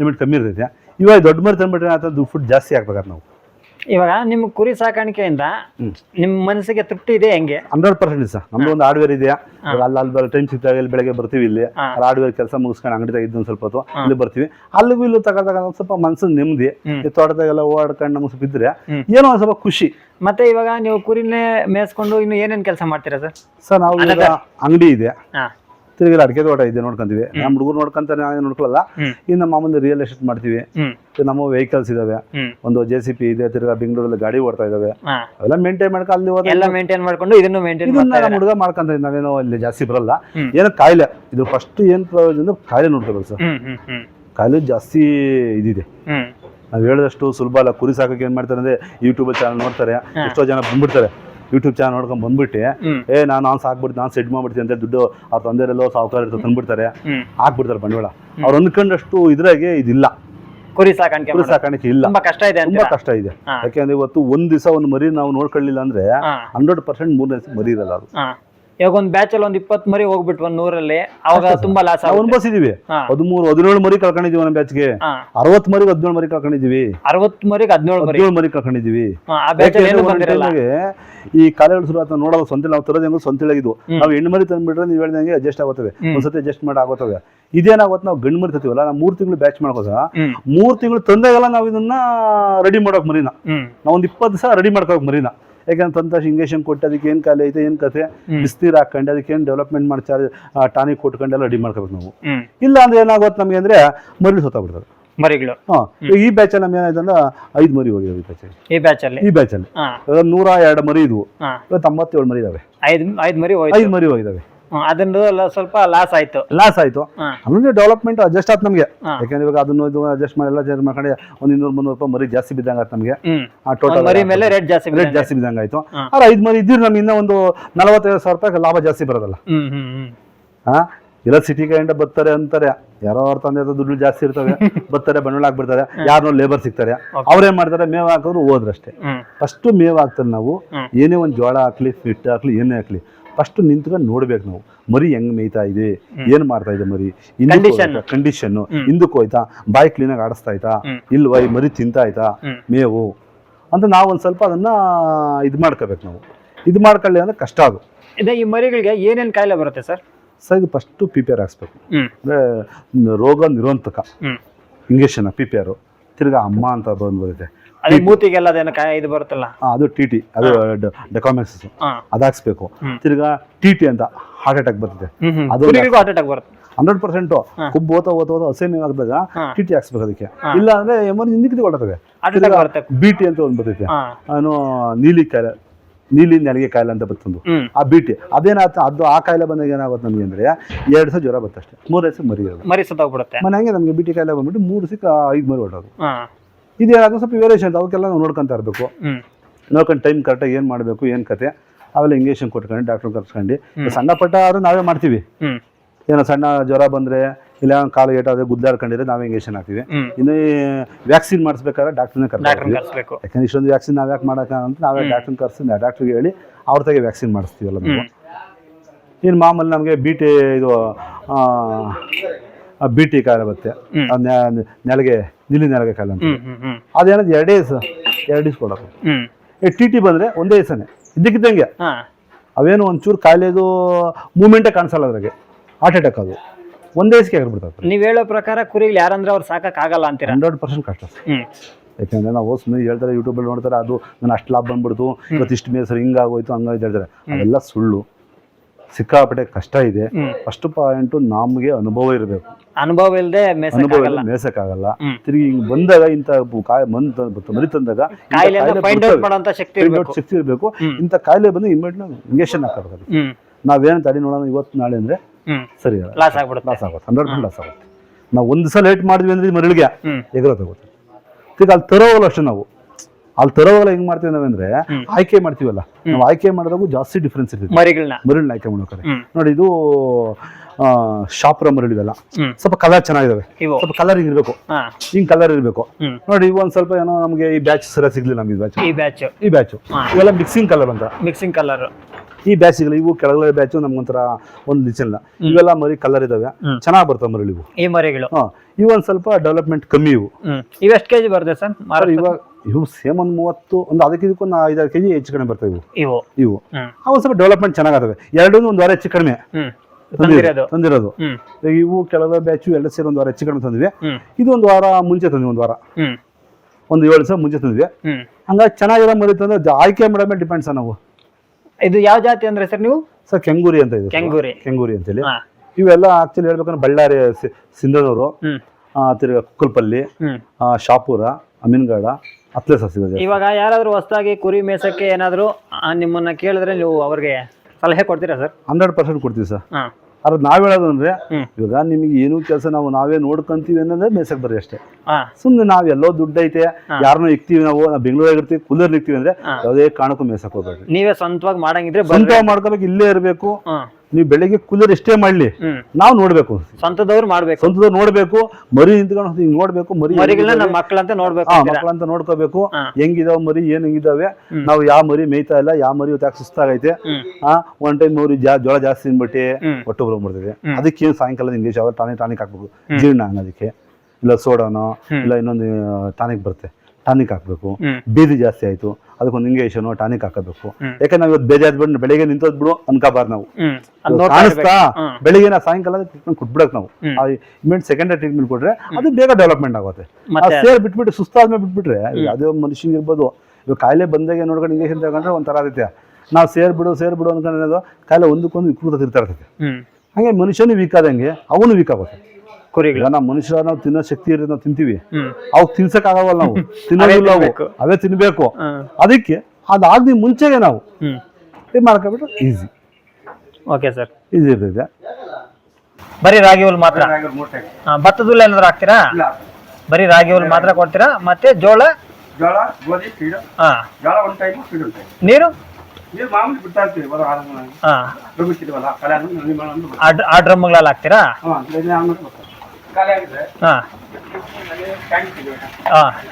B: ಲಿಮಿಟ್ ಕಮ್ಮಿ ಇರ್ತೈತೆ. ಇವಾಗ ದೊಡ್ಡ ಮರಿ ತಂದ್ಬಿಟ್ರೆ ದುಡ್ಡು ಫುಡ್ ಜಾಸ್ತಿ ಹಾಕ್ಬೇಕಾದ್ರೆ ನಾವು.
A: ಇವಾಗ ನಿಮ್ ಕುರಿ ಸಾಕಾಣಿಕೆಯಿಂದ. ನಿಮ್ ಮನಸ್ಸಿಗೆ ತೃಪ್ತಿ ಇದೆ ಹೆಂಗೆ?
B: Hundred percent sir. ನಮ್ದು ಒಂದು ಹಾರ್ಡ್ವೇರ್ ಇದೆಯಾ ಅಲ್ಲಿ ಅಲ್ಲಿ ಟೈಮ್ ಸಿಗ್ತಾಗ ಇಲ್ಲಿ ಬೆಳಗ್ಗೆ ಬರ್ತೀವಿ ಇಲ್ಲಿ. ಹಾರ್ಡ್ವೇರ್ ಕೆಲಸ ಮುಗಿಸ್ಕೊಂಡು ಅಂಗಡಿ ಇದ್ದು ಒಂದು ಸ್ವಲ್ಪ ಹೊತ್ತು ಇಲ್ಲಿ ಬರ್ತೀವಿ. ಅಲ್ಲಿಗೂ ಇಲ್ಲೂ ತಗೊಂಡ್ ಒಂದ್ ಸ್ವಲ್ಪ ಮನಸ್ಸು ನೆಮ್ಮದಿ. ತೋಟದಾಗೆಲ್ಲ ಓಡಾಡ್ಕೊಂಡು ನಮ್ಗೆ ಸ್ವಲ್ಪ ಇದ್ರೆ
A: ಹ್ಮ್.
B: ಏನೋ ಒಂದ್ ಸ್ವಲ್ಪ ಖುಷಿ.
A: ಮತ್ತೆ ಇವಾಗ ನೀವು ಕುರಿನೇ ಮೇಯಿಸ್ಕೊಂಡು ಇನ್ನು ಏನೇನ್ ಕೆಲಸ ಮಾಡ್ತೀರಾ ಸರ್?
B: ಸರ್ ನಾವು ಅಂಗಡಿ ಇದೆ. ತಿರುಗಿ ಅಡಿಕೆ ತೋಟ ಇದೆ ನೋಡ್ಕೊಂತೀವಿ. ನಮ್ಮ ಹುಡುಗರು ನೋಡ್ಕೊಂತಾರೆ ನಾವೇ ನೋಡ್ಕೊಳ್ಳಲ್ಲ ಇನ್ನು ನಮ್ಮ ಮಾಮೂಲಿ ರಿಯಲ್ ಎಸ್ಟೇಟ್ ಮಾಡ್ತೀವಿ. ನಮ್ಮ ವೆಹಿಕಲ್ಸ್ ಇದಾವೆ. ಒಂದು ಜೆ ಸಿ ಪಿ ಇದೆ ತಿರ್ಗಾ ಬೆಂಗಳೂರಲ್ಲಿ ಗಾಡಿ ಓಡ್ತಾ ಇದಾವೆ.
A: ಎಲ್ಲ
B: ಅವೆಲ್ಲ ಮೇಂಟೈನ್ ಮಾಡ್ಕೊಂಡು ಅಲ್ಲಿ
A: ಎಲ್ಲ ಮೇಂಟೈನ್ ಮಾಡ್ಕೊಂಡು ಇದನ್ನು ಮೇಂಟೈನ್
B: ನಮ್ಮ ಹುಡುಗ ಮಾಡ್ಕೊಂತ ನಾವೇನೋ ಇಲ್ಲಿ ಜಾಸ್ತಿ ಬರಲ್ಲ. ಏನೋ ಕಾಯಿಲೆ. ಇದು ಫಸ್ಟ್ ಏನ್ ಪ್ರಯೋಜನ ಅಂದ್ರೆ ಕಾಯಿಲೆ ನೋಡ್ಕೋಬೇಕು ಸರ್. ಕಾಯಿಲೆ ಜಾಸ್ತಿ ಇದಿದೆ. ನಾವು ಹೇಳಿದಷ್ಟು ಸುಲಭ ಅಲ್ಲ ಕುರಿ ಸಾಕಕ್ಕೆ ಏನ್ ಮಾಡ್ತಾರೆ ಅಂದ್ರೆ ಯೂಟ್ಯೂಬ್ ಚಾನಲ್ ನೋಡ್ತಾರೆ. ಎಷ್ಟೋ ಜನ ಬಂದ್ಬಿಡ್ತಾರೆ. ಯೂಟ್ಯೂಬ್ ಚಾನಲ್ ನೋಡ್ಕೊಂಡು ಬಂದ್ಬಿಟ್ಟು ಏ ನಾನು ನಾನು ಸಾಕ್ಬಿಡ್ತೀನಿ ನಾನು ಸೆಟ್ ಮಾಡ್ಬಿಡ್ತೀನಿ ಅಂತ ದುಡ್ಡು ಅವ್ರ ತಂದೆರೆಲ್ಲೋ ಸಾವುಕಾರ ಇರ್ತದೆ ತಂದ್ಬಿಡ್ತಾರೆ. ಹಾಕ್ಬಿಡ್ತಾರೆ ಬಂಡವಾಳ. ಅವ್ರು ಅಂದ್ಕೊಂಡಷ್ಟು ಇದ್ರಾಗೆ ಇದಿಲ್ಲ.
A: ಕುರಿ ಸಾಕಾಣಿಕೆ
B: ಕುರಿ. ಸಾಕಾಣಿಕೆ ಇಲ್ಲ.
A: ತುಂಬಾ ಕಷ್ಟ ಇದೆ
B: ತುಂಬಾ ಕಷ್ಟ ಇದೆ. ಯಾಕೆಂದ್ರೆ ಇವತ್ತು ಒಂದ್ ದಿವಸ ಒಂದು ಮರಿ ನಾವು ನೋಡ್ಕೊಳ್ಳಿಲ್ಲ ಅಂದ್ರೆ ಹಂಡ್ರೆಡ್ ಪರ್ಸೆಂಟ್ ಮೂರನೇ ಮರಿ ಇರಲ್ಲ ಅದು.
A: ಇವಾಗ ಒಂದ್ ಬ್ಯಾಚ್ ಅಲ್ಲಿ ಒಂದ್ ಇಪ್ಪತ್ ಮರಿ ಹೋಗ್ಬಿಟ್ಟು ಒಂದ್ ನೂರಲ್ಲಿ ಅವಾಗ ತುಂಬಾ ಲಾಸ್
B: ನಾವು
A: ಆಗುತ್ತೆ.
B: ಅನುಭವಿಸಿದೀವಿ.
A: ಹಾ.
B: ಹದಿಮೂರು ಹದಿನೇಳು ಮರಿ ಕಳ್ಕೊಂಡಿದೀವಿ ನಮ್ಮ ಬ್ಯಾಚ್ಗೆ
A: ಹಾ.
B: ಅರವತ್ತು ಮರಿಗೆ ಹದಿನೇಳು ಮರಿ ಕಳ್ಕೊಂಡಿದೀವಿ.
A: ಅರವತ್ ಮರಿಗೆ ಹದಿನೇಳು ಮರಿ.
B: ಹದಿನೇಳು ಮರಿ ಕಳ್ಕೊಂಡಿದೀವಿ.
A: ಹಾ, ಆ
B: ಒಂದ್
A: ಬಂದಿರಲ್ಲ.
B: ಈ ಕಾಲೆಗಳು ಶುರು ಆತ ನೋಡೋದು ಸ್ವಂತ ನಾವು ತರೋದು ಹೆಂಗೋ ಸ್ವಂತ ಹೇಳಿದ್ವು ನಾವು ಹೆಣ್ಣು ಮರಿ ತಂದ್ಬಿಟ್ರೆ ನೀವು ಹೇಳ್ದಂಗೆ ಅಡ್ಜಸ್ಟ್ ಆಗುತ್ತವೆ. ಒಂದ್ಸತಿ ಅಡ್ಜಸ್ಟ್ ಮಾಡಿ ಆಗುತ್ತವೆ ಇದೇನಾಗುತ್ತೆ ನಾವು ಗಂಡು ಮರಿ ತರ್ತೀವಲ್ಲ ನಾವು ಮೂರು ತಿಂಗಳು ಬ್ಯಾಚ್ ಮಾಡ್ಕೋದ
A: ಹ್ಮ್.
B: ಮೂರು ತಿಂಗಳು ತಂದಾಗೆಲ್ಲ ನಾವು ಇದನ್ನ ರೆಡಿ ಮಾಡೋಕ್ ಮರಿನ.
A: ಹ್ಮ್.
B: ನಾವು ಒಂದು ಇಪ್ಪತ್ತು ದಿವಸ ರೆಡಿ ಮಾಡ್ಕೋಕ್ ಮರಿನ. ಯಾಕಂದ್ರೆ ತಂತ ಇಂಗೇಷನ್ ಕೊಟ್ಟು ಅದಕ್ಕೆ ಏನು ಕಾಲ ಐತೆ ಏನು ಕಥೆ
A: ಹ್ಮ್.
B: ಬಿಸ್ತೀರ್ ಹಾಕೊಂಡು ಅದಕ್ಕೆ ಏನು ಡೆವಲಪ್ಮೆಂಟ್ ಮಾಡಿ ಚಾರ್ಜ್ ಟಾನಿಕ್ ಕೊಟ್ಕೊಂಡೆಲ್ಲ ರೆಡಿ ಮಾಡ್ಕೋಬೇಕು ನಾವು. ಇಲ್ಲ ಅಂದ್ರೆ ಏನಾಗುತ್ತೆ ನಮಗೆ ಅಂದ್ರೆ ಮರಿ ಸೋತಾಗ್ಬಿಡ್ತಾರೆ
A: ಮರಿಗಳು.
B: ಈ ಬ್ಯಾಚಲ್ಲಿ ನಮ್ಗೆ ಏನಾಯ್ತು ಅಂದ್ರೆ ಐದು ಮರಿ ಹೋಗಿದಾವೆ ಈ ಬ್ಯಾಚಲ್ಲಿ
A: ಈ ಬ್ಯಾಚ್ ಅಲ್ಲಿ?
B: ಈ
A: ಬ್ಯಾಚ್
B: ಅಲ್ಲಿ. ನೂರ ಎರಡು ಮರಿ ಇದ್ವು. ಇವತ್ತು ತೊಂಬತ್ತೇಳು ಮರಿ ಇದಾವೆ.
A: ಐದು ಮರಿ
B: ಐದು ಮರಿ ಹೋಗಿದಾವೆ.
A: ಅದನ್ನು ಸ್ವಲ್ಪ ಲಾಸ್ ಆಯ್ತು.
B: ಲಾಸ್ ಆಯ್ತು. ಅಂದ್ರೆ ಡೆವಲಪ್ಮೆಂಟ್ ಅಡ್ಜಸ್ಟ್ ಆಯ್ತು ನಮಗೆ. ಯಾಕಂದ್ರೆ ಇವಾಗ ಅದನ್ನು ಇದು ಅಡ್ಜಸ್ಟ್ ಮಾಡಿ ಎಲ್ಲ ಜನ ಮಾಡ್ಕೊಂಡು ಒಂದು ಇನ್ನೂರು ಮುನ್ನೂರು ರೂಪಾಯಿ ಮರಿ ಜಾಸ್ತಿ ಬಿದ್ದಂಗೆ ಆಯ್ತು ನಮಗೆ. ಆ ಟೋಟಲ್
A: ಮರಿ ಮೇಲೆ ರೇಟ್ ಜಾಸ್ತಿ
B: ರೇಟ್. ಜಾಸ್ತಿ ಬಿದ್ದಂಗೆ ಆಯ್ತು. ಆದ್ರೆ ಐದು ಮರಿ ಇದ್ದಿದ್ರೆ ನಮ್ಗೆ ಇನ್ನೂ ಒಂದು ನಲವತ್ತೈದು ಸಾವಿರ ರೂಪಾಯಿ ಲಾಭ ಜಾಸ್ತಿ ಬರೋದಲ್ಲ. ಹಾ? ಇಲ್ಲ ಸಿಟಿ ಕಡೆಯಿಂದ ಬರ್ತಾರೆ ಅಂತಾರೆ. ಯಾರೋ ಅವ್ರ ತಂದೆ ದುಡ್ಡು ಜಾಸ್ತಿ ಇರ್ತವೆ. ಬರ್ತಾರೆ ಬಂಡವಾಳ ಹಾಕ್ಬಿಡ್ತಾರೆ. ಯಾರನ್ನೋ ಲೇಬರ್ ಸಿಗ್ತಾರೆ. ಅವ್ರೇನ್ ಮಾಡ್ತಾರೆ? ಮೇವ್ ಹಾಕಿದ್ರು ಹೋದ್ರಷ್ಟೇ. ಫಸ್ಟ್ ಮೇವ್ ಹಾಕ್ತಾರೆ ನಾವು. ಏನೇ ಒಂದು ಜೋಳ ಹಾಕ್ಲಿ ಫಿಟ್ ಹಾಕ್ಲಿ ಏನೇ ಹಾಕ್ಲಿ. ಫಸ್ಟ್ ನಿಂತ್ಕೊಂಡು ನೋಡ್ಬೇಕು ನಾವು. ಮರಿ ಹೆಂಗ್ ಮೇಯ್ತಾ ಇದೆ? ಏನ್ ಮಾಡ್ತಾ ಇದೆ ಮರಿ. ಕಂಡೀಷನ್. ಹಿಂದಕ್ಕೆ ಹೋಯ್ತಾ? ಬಾಯಿ ಕ್ಲೀನಾಗಿ ಆಡಿಸ್ತಾ ಆಯ್ತಾ. ಇಲ್ವಾ? ಈ ಮರಿ ತಿಂತಾ ಆಯ್ತಾ ಮೇವು. ಅಂತ ನಾವು ಒಂದು ಸ್ವಲ್ಪ ಅದನ್ನ ಇದು ಮಾಡ್ಕೋಬೇಕು ನಾವು. ಇದು ಮಾಡ್ಕೊಳ್ಳಿ ಅಂದ್ರೆ ಕಷ್ಟ ಅದು.
A: ಇದೇ ಈ ಮರಿಗಳಿಗೆ ಏನೇನ್ ಕಾಯಿಲೆ ಬರುತ್ತೆ ಸರ್?
B: ಸರ್ ಇದು ಫಸ್ಟು ಪಿ ಪಿ ಆರ್ ಹಾಕ್ಸ್ಬೇಕು. ಅಂದ್ರೆ ರೋಗ ನಿರೋಧಕ. ಇಂಜೆಕ್ಷನ್ ಪಿ ಪಿ ಆರ್ ತಿರ್ಗಾ ಅಮ್ಮ ಅಂತ ಬಂದು ಬರುತ್ತೆ
A: ಅದೇ ಮೂತಿಗೆಲ್ಲ ಅದೇನು ಕಾಯಿ ಇದು ಬರುತ್ತಲ್ಲ.
B: ಆ, ಅದು ಟಿ ಟಿ ಅದು ಡೆಕಾಮೆಕ್ಸಸ್
A: ಹಾ.
B: ಅದು ಹಾಕ್ಸ್ಬೇಕು. ತಿರ್ಗಾ ಟಿ ಟಿ ಅಂತ ಹಾರ್ಟ್ ಅಟ್ಯಾಕ್ ಬರ್ತದೆ. ಅದು
A: ಹಾರ್ಟ್ ಅಟ್ಯಾಕ್ ಬರುತ್ತೆ.
B: Hundred percent. ಕುಬ್ಬು ಓತ ಓತ ಓತ ಹಸೆ ಮೇವು ಟಿ ಟಿ ಹಾಕ್ಸ್ಬೇಕು ಅದಕ್ಕೆ. ಇಲ್ಲ ಅಂದ್ರೆ ಎಮರ್ಜೆನ್ಸಿ
A: ಹಾರ್ಟ್ ಅಟ್ಯಾಕ್ ಬರುತ್ತೆ.
B: ಬಿ ಟಿ ಅಂತ ಒಂದು ಬರ್ತೈತೆ.
A: ಹಾ.
B: ಅವನು ನೀಲಿ ಕಾಯಿಲೆ ನೀಲಿ ನೆಲಗೆ ಕಾಯಿಲೆ ಅಂತ ಬರ್ತಂದು
A: ಹ್ಮ್.
B: ಆ ಬಿ ಟಿ ಅದೇನಾಗುತ್ತೆ ಅದು ಆ ಕಾಯಿಲೆ ಬಂದಾಗ ಏನಾಗುತ್ತೆ ನಮಗೆ ಅಂದ್ರೆ ಎರಡು ದಿವಸ ಜ್ವರ ಬರ್ತಷ್ಟೇ ಮೂರು ದಿವಸ ಮರಿ ಇರೋದು.
A: ಮರಿ ಸತ್ತೋಗ್ಬಿಡುತ್ತೆ.
B: ಮನೆ ಹಂಗೆ ನಮಗೆ ಬಿ ಟಿ ಕಾಯಿಲೆ ಬಂದ್ಬಿಟ್ಟು ಮೂರು ಸಿಕ್ಕ ಐದು ಮರಿ ಹೊರಟೋದು.
A: ಹಾ.
B: ಇದೇನಾದ್ರು ಸ್ವಲ್ಪ ವೇರಿಯೇಷನ್ ಅವಕ್ಕೆಲ್ಲ ನಾವು ನೋಡ್ಕೊಂತ ಇರಬೇಕು. ನೋಡ್ಕೊಂಡು ಟೈಮ್ ಕರೆಕ್ಟಾಗಿ ಏನು ಮಾಡಬೇಕು ಏನು ಕತೆ ಆಮೇಲೆ ಇಂಜೆಕ್ಷನ್ ಕೊಟ್ಕೊಂಡು ಡಾಕ್ಟ್ರ್ ಕರ್ಸ್ಕೊಂಡು. ಸಣ್ಣ ಪಟ್ಟ ಆದ್ರೂ ನಾವೇ ಮಾಡ್ತೀವಿ. ಏನೋ ಸಣ್ಣ ಜ್ವರ ಬಂದರೆ ಇಲ್ಲ ಕಾಲು ಏಟಾದ್ರೆ ಗುದ್ದಾಡ್ಕೊಂಡಿದ್ರೆ ನಾವೇ ಇಂಜೆಕ್ಷನ್ ಹಾಕ್ತೀವಿ. ಇನ್ನು ವ್ಯಾಕ್ಸಿನ್ ಮಾಡಿಸ್ಬೇಕಾದ್ರೆ ಡಾಕ್ಟ್ರನ್ನ
A: ಡಾಕ್ಟರ್
B: ಕರ್ಕೊಂಡು
A: ಕರ್ಸ್ಬೇಕು.
B: ಯಾಕಂದ್ರೆ ಇಷ್ಟೊಂದು ವ್ಯಾಕ್ಸಿನ್ ನಾವು ಯಾಕೆ ಮಾಡೋಕ್ಕಂತ ನಾವೇ ಡಾಕ್ಟ್ರನ್ನ ಕರ್ಸಿ ಡಾಕ್ಟ್ರಿಗೆ ಹೇಳಿ ಅವ್ರ ತೆಗೆ ವ್ಯಾಕ್ಸಿನ್ ಮಾಡಿಸ್ತೀವಲ್ಲ ನಾವು. ಇನ್ನು ಮಾಮೂಲಿ ನಮಗೆ ಬಿ ಟಿ ಇದು ಬಿ ಟಿ ಕಾಯಿಲೆ ಬರುತ್ತೆ ನೆ- ನೆಲಗೆ ನಿಲ್ಲಿ ನೆಲಗೆ ಕಾಲ ಅಂತ. ಅದೇನದು ಎರಡೇ ದಿವಸ ಎರಡು ದಿವಸ ಕೊಡೋದು. ಈ ಟಿ ಟಿ ಬಂದರೆ ಒಂದೇ ದಿವಸನೇ. ಇದ್ದಕ್ಕಿದ್ದಂಗೆ. ಅವೇನು ಒಂಚೂರು ಕಾಯಿಲೆದು ಮೂಮೆಂಟೇ ಕಾಣಿಸಲ್ಲ ಅದ್ರಾಗೆ. ಹಾರ್ಟ್ ಅಟ್ಯಾಕ್ ಅದು. ಒಂದೇ ದಿವಸಕ್ಕೆ ಆಗಿಬಿಡ್ತದೆ
A: ನೀವು ಹೇಳೋ ಪ್ರಕಾರ ಕುರಿಗಳು ಯಾರಂದ್ರೆ ಅವ್ರು ಸಾಕಕ್ಕೆ ಆಗಲ್ಲ ಅಂತೀರಾ?
B: ಹಂಡ್ರೆಡ್ ಪರ್ಸೆಂಟ್ ಕಷ್ಟ
A: ಹ್ಮ್.
B: ಯಾಕೆಂದ್ರೆ ನಾವು ಸುಮ್ಮನೆ ಹೇಳ್ತಾರೆ ಯೂಟ್ಯೂಬಲ್ಲಿ ನೋಡ್ತಾರೆ ಅದು ನಾನು ಅಷ್ಟು ಲಾಭ ಬಂದ್ಬಿಡ್ತು. ಇವತ್ತು ಇಷ್ಟು ಮೇಸರು ಹಿಂಗಾಗೋಯ್ತು ಹಂಗಾಯ್ತು ಹೇಳ್ತಾರೆ. ಅದೆಲ್ಲ ಸುಳ್ಳು. ಸಿಕ್ಕಾಪಟ್ಟೆ ಕಷ್ಟ ಇದೆ. ಫಸ್ಟ್ ಪಾಯಿಂಟ್ ನಮಗೆ ಅನುಭವ ಇರಬೇಕು.
A: ಅನುಭವ ಇಲ್ಲದೆ ಮೇಸಕ್
B: ಅನುಭವ ಇಲ್ಲ ಮೇಸಕ್ಕಾಗಲ್ಲ. ತಿರುಗಿ ಹಿಂಗ್ ಬಂದಾಗ ಇಂಥ ಕಾಯಿ ಮರಿ ತಂದಾಗ
A: ಶಕ್ತಿ ಇರಬೇಕು.
B: ಇಂಥ ಕಾಯಿಲೆ ಬಂದು ಇಮಿಡಿಯೇಟ್ ಇಂಜೆಕ್ಷನ್ ಹಾಕಬೇಕು ನಾವೇನು ತಡಿ ನೋಡೋಣ ಇವತ್ತು ನಾಳೆ ಅಂದ್ರೆ ಸರಿ
A: ಲಾಸ್ ಆಗ್ಬಿಡುತ್ತೆ.
B: ಲಾಸ್ ಆಗುತ್ತೆ. ಹಂಡ್ರೆಡ್ ಪರ್ಸೆಂಟ್ ಲಾಸ್ ಆಗುತ್ತೆ. ನಾವು ಒಂದು ಸಲ ಲೇಟ್ ಮಾಡಿದ್ವಿ ಅಂದ್ರೆ ಮರಳಿಗೆ ಎಗರ ತಗೋತೀವಿ ಈಗ ಅಲ್ಲಿ ತರೋವಲ್ಲ ಅಷ್ಟೇ ನಾವು. ಅಲ್ಲಿ ತರೋವಲ್ಲ ಹೆಂಗ್ ಮಾಡ್ತೀವಿ ನಾವಂದ್ರೆ. ಆಯ್ಕೆ ಮಾಡ್ತೀವಲ್ಲ. ನಾವು ಆಯ್ಕೆ ಮಾಡಿದಾಗ ಜಾಸ್ತಿ ಡಿಫ್ರೆನ್ಸ್ ಇರ್ತದೆ
A: ಮರಿಗಳನ್ನ
B: ಮರಳನ್ನ ಆಯ್ಕೆ ಮಾಡ್ಬೇಕಾರೆ ನೋಡಿ ಇದು ಶಾಪ್ರ ಮರಳಿವೆಲ್ಲ
A: ಇದೆಲ್ಲ
B: ಸ್ವಲ್ಪ ಕಲರ್ ಚೆನ್ನಾಗಿದಾವೆ. ಸ್ವಲ್ಪ ಕಲರ್ ಇರಬೇಕು. ಹಿಂಗ್ ಕಲರ್ ಇರಬೇಕು. ನೋಡಿ ಒಂದ್ ಸ್ವಲ್ಪ ಏನೋ ನಮಗೆ ಈ ಬ್ಯಾಚ್ ಸರ ಸಿಗ್ಲಿಲ್ಲ ನಮ್ಗೆ ಈ ಬ್ಯಾಚ್
A: ಈ ಬ್ಯಾಚ್
B: ಈ ಬ್ಯಾಚು. ಇವೆಲ್ಲ ಮಿಕ್ಸಿಂಗ್ ಕಲರ್ ಅಂತ.
A: ಮಿಕ್ಸಿಂಗ್ ಕಲರ್
B: ಈ ಬ್ಯಾಚಿಗಳು ಇವು ಕೆಳಗಡೆ ಬ್ಯಾಚು ನಮ್ಗೊಂಥರ ಒಂದು ನಿಚಲ್ಲ ಇವೆಲ್ಲ ಮರಿ ಕಲರ್ ಇದಾವೆ. ಚೆನ್ನಾಗಿ ಬರ್ತವೆ ಮರಳಿ ಇವು
A: ಈ ಮರಿಗಳು.
B: ಹಾ. ಇವು ಒಂದ್ ಸ್ವಲ್ಪ ಡೆವಲಪ್ಮೆಂಟ್ ಕಮ್ಮಿ ಇವು.
A: ಇವೆಷ್ಟು ಕೆಜಿ ಬರುತ್ತೆ ಸರ್?
B: ಸರ್ ಇವಾಗ ಇವು ಸೇಮ್ ಒಂದು ಮೂವತ್ತು ಒಂದು ಅದಕ್ಕೆ ಇದಕ್ಕೊಂದು ಐದಾರು ಕೆಜಿ ಹೆಚ್ಚು ಕಡಿಮೆ ಬರ್ತವೆ ಇವು.
A: ಇವು.
B: ಇವು.
A: ಹ್ಮ್.
B: ಅವು ಸ್ವಲ್ಪ ಡೆವಲಪ್ಮೆಂಟ್ ಚೆನ್ನಾಗದವೆ ಎರಡೂ ಒಂದು ವಾರ ಹೆಚ್ಚು ಕಡಿಮೆ.
A: ಹ್ಮ್.
B: ತಂದಿರೋದು.
A: ತಂದಿರೋದು.
B: ತಂದಿರೋದು.
A: ಹ್ಮ್.
B: ಈಗ ಇವು ಕೆಲವೇ ಬ್ಯಾಚು ಎಲ್ಲ ಸೇರಿ ಒಂದು ವಾರ ಹೆಚ್ಚು ಕಡಿಮೆ ತಂದಿವೆ.
A: ಹ್ಮ್.
B: ಇದು ಒಂದು ವಾರ ಮುಂಚೆ ತಂದ್ವಿ ಒಂದು ವಾರ.
A: ಹ್ಮ್.
B: ಒಂದು ಏಳು ದಿವಸ ಮುಂಚೆ ತಂದಿವೆ.
A: ಹ್ಮ್.
B: ಹಂಗಾಗಿ ಚೆನ್ನಾಗಿರೋ ಮರಿ ತಂದ್ರೆ ಜ- ಆಯ್ಕೆ ಮಾಡೋ ಮೇಲೆ ಡಿಪೆಂಡ್ ಸರ್ ನಾವು.
A: ಇದು ಯಾವ ಜಾತಿ ಅಂದ್ರೆ ಸರ್ ನೀವು?
B: ಸರ್ ಕೆಂಗೂರಿ ಅಂತ ಇದು.
A: ಕೆಂಗೂರಿ.
B: ಕೆಂಗೂರಿ ಅಂತೇಳಿ.
A: ಹೇಳಿ
B: ಇವೆಲ್ಲ ಆಕ್ಚುಲಿ ಹೇಳ್ಬೇಕಂದ್ರೆ ಬಳ್ಳಾರಿ ಸಿ- ಸಿಂಧನೂರು
A: ಹ್ಮ್.
B: ಆ, ತಿರ್ಗಾ ಕುಕ್ಕಲ್ಪಲ್ಲಿ
A: ಹ್ಮ್.
B: ಆ, ಶಾಪುರ ಅಮೀನ್ಗಡ ಸರ್ ಸಿಗೋದು
A: ಇವಾಗ ಯಾರಾದ್ರೂ ಹೊಸದಾಗಿ ಕುರಿ ಮೇಸಕ್ಕೆ ಏನಾದ್ರು ನಿಮ್ಮನ್ನ ಕೇಳಿದ್ರೆ ನೀವು ಅವ್ರಿಗೆ ಸಲಹೆ ಕೊಡ್ತೀರಾ ಸರ್?
B: ಹಂಡ್ರೆಡ್ ಪರ್ಸೆಂಟ್ ಕೊಡ್ತೀವಿ ಸರ್.
A: ಹಾ.
B: ಆದ್ರೆ ನಾವ್
A: ಹೇಳೋದಂದ್ರೆ
B: ಇವಾಗ ನಿಮ್ಗೆ ಏನು ಕೆಲಸ ನಾವು ನಾವೇ ನೋಡ್ಕೊಂತೀವಿ ಅನ್ನೋದೇ ಮೇಸಕ್ ಬರ್ರಿ ಅಷ್ಟೇ. ಸುಮ್ನೆ ನಾವ್ ಎಲ್ಲೋ ದುಡ್ಡು ಐತೆ ಯಾರನ್ನೂ ಇಕ್ತೀವಿ ನಾವು ನಾವು ಬೆಂಗಳೂರಾಗ ಇರ್ತೀವಿ ಕುಲ್ಲರ್ ಇಕ್ತೀವಿ ಅಂದ್ರೆ. ಯಾವುದೇ ಕಾರಣಕ್ಕೂ ಮೇಸಕ್ ಹೋಗ್ಬೇಡ್ರಿ.
A: ನೀವೇ ಸ್ವಂತವಾಗಿ ಮಾಡಂಗಿದ್ರೆ ಸ್ವಂತವಾಗಿ
B: ಸ್ವಂತ ಮಾಡ್ಕೋಬೇಕು ಇಲ್ಲೇ ಇರಬೇಕು. ನೀವು ಬೆಳಿಗ್ಗೆ ಕೂಲರ್ ಎಷ್ಟೇ ಮಾಡ್ಲಿ. ನಾವು ನೋಡ್ಬೇಕು.
A: ಸ್ವಂತದವ್ರು ಮಾಡ್ಬೇಕು.
B: ಸ್ವಂತದವ್ರು ನೋಡ್ಬೇಕು. ಮರಿ ನಿಂತ್ಕೊಂಡು ಹಿಂಗ್ ನೋಡ್ಬೇಕು ಮರಿ
A: ಮಕ್ಕಳಂತ ನೋಡ್ಬೇಕು
B: ಮಕ್ಕಳಂತ ನೋಡ್ಕೋಬೇಕು. ಹೆಂಗಿದಾವ ಮರಿ ಏನ್ ಹೆಂಗಿದಾವೆ. ನಾವು ಯಾವ ಮರಿ ಮೇಯ್ತಾ ಇಲ್ಲ ಯಾವ ಮರಿ ಯಾಕೆ ಸುಸ್ತಾಗೈತೆ. ಒನ್ ಟೈಮ್ ಮರಿ ಜಾ ಜೋಳ ಜಾಸ್ತಿ ತಿನ್ಬಿಟ್ಟು
A: ಒಟ್ಟು
B: ಹೊಟ್ಟೆ ಬರ್ಬಿಡ್ತದೆ ಅದಕ್ಕೆ ಸಾಯಂಕಾಲ ಇಂಗ್ಲೀಷ್ ಯಾವ ಟಾನಿಕ್ ಟಾನಿಕ್ ಹಾಕ್ಬೇಕು. ಜೀರ್ಣ ಅನ್ನೋದಕ್ಕೆ ಇಲ್ಲ ಸೋಡಾನೋ ಇಲ್ಲ ಇನ್ನೊಂದು ಟಾನಿಕ್ ಬರುತ್ತೆ. ಟಾನಿಕ್ ಹಾಕ್ಬೇಕು. ಬೀದಿ ಜಾಸ್ತಿ ಆಯ್ತು. ಅದಕ್ಕೊಂದು ಇಂಗೇಷನು ಟಾನಿಕ್ ಹಾಕಬೇಕು. ಯಾಕಂದ್ರೆ ನಾವು ಇವತ್ತು ಬೇಜಾರ್ ಬಿಟ್ಟು ಬೆಳಿಗ್ಗೆ ನಿಂತೋದ್ ಬಿಡು ಅನ್ಕೋಬಾರ್ದು ನಾವು.
A: ಅದ್
B: ಕಾಣಿಸ್ತಾ. ಬೆಳಿಗ್ಗೆ ನಾ ಸಾಯಂಕಾಲ ಟ್ರೀಟ್ಮೆಂಟ್ ಕೊಟ್ಬಿಡಕ್ ನಾವು.
A: ಆ
B: ಇಮಿಡಿಯೇಟ್ ಸೆಕೆಂಡ್ ಟ್ರೀಟ್ಮೆಂಟ್ ಕೊಟ್ರೆ ಅದು ಬೇಗ ಡೆವಲಪ್ಮೆಂಟ್ ಆಗುತ್ತೆ. ಸೇರ್ ಬಿಟ್ಬಿಟ್ಟು ಸುಸ್ತಾದ್ಮೇಲೆ ಬಿಟ್ಬಿಟ್ರೆ ಯಾವುದೇ ಮನುಷ್ಯನಿಗೆ ಇರ್ಬೋದು. ಇವಾಗ ಕಾಯಿಲೆ ಬಂದಾಗ ನೋಡ್ಕೊಂಡು ಇಂಗೇಷನ್ ತಗೊಂಡ್ರೆ ಒಂಥರ ಆದಿತ್ಯ ನಾವು ಸೇರ್ ಬಿಡು ಸೇರ್ ಬಿಡು ಅನ್ಕೊಂಡು ಕಾಯಿಲೆ ಒಂದಕ್ಕೊಂದು ವಿಕೃತ ತಿರ್ತಾ ಇರ್ತೈತೆ. ಹಂಗೆ ಮನುಷ್ಯನು ವೀಕ್ ಆದಂಗೆ ಅವನು ವೀಕ್ ಆಗುತ್ತೆ.
A: ಕುರಿಗಳು.
B: ನಾವು ಮನುಷ್ಯ ನಾವು ತಿನ್ನೋ ಶಕ್ತಿ ಇರೋದು ನಾವು ತಿಂತೀವಿ.
A: ಹ್ಮ್.
B: ಅವು ತಿನ್ಸಕ್ ಆಗವಲ್ಲ ನಾವು ತಿನ್ನೋದಿಲ್ಲ ಅವು.
A: ತಿನ್ಬೇಕು.
B: ಅವೇ ತಿನ್ಬೇಕು. ಅದಕ್ಕೆ ಅದಾಗ್ದಿ ಮುಂಚೆಗೆ ನಾವು
A: ಹ್ಮ್.
B: ಇದು ಮಾಡ್ಕೊಬಿಟ್ರೆ ಈಸಿ
A: ಓಕೆ ಸರ್
C: ಈಸಿ ಇರ್ತದೆ
A: ಬರೀ ರಾಗಿ ಹುಲ್ ಮಾತ್ರ? ಭತ್ತದ ಹುಲ್ಲು ಏನಾದ್ರು ಹಾಕ್ತೀರಾ?
B: ಇಲ್ಲ.
A: ಬರೀ ರಾಗಿ ಹುಲ್ ಮಾತ್ರ ಕೊಡ್ತೀರಾ? ಮತ್ತೆ ಜೋಳ?
B: ಜೋಳ ಗೋಧಿ ಫೀಡು
A: ಹಾ.
B: ಜೋಳ ಒಂದು ಟೈಮ್ ಫೀಡ್ ಒಂದು ಟೈಮ್
A: ನೀರು?
B: ನೀರು ಮಾಮೂಲಿ ಬಿಡ್ತಾ ಇರ್ತೀವಿ ಬರೋ ಆರು
A: ಆ ಡ್ರಮ್ಗಳಲ್ಲಿ ಹಾಕ್ತೀರಾ?
B: ಹಾಂ.
A: ಹಾಂ
B: ಟ್ಯಾಂಕ್ ಇದೆ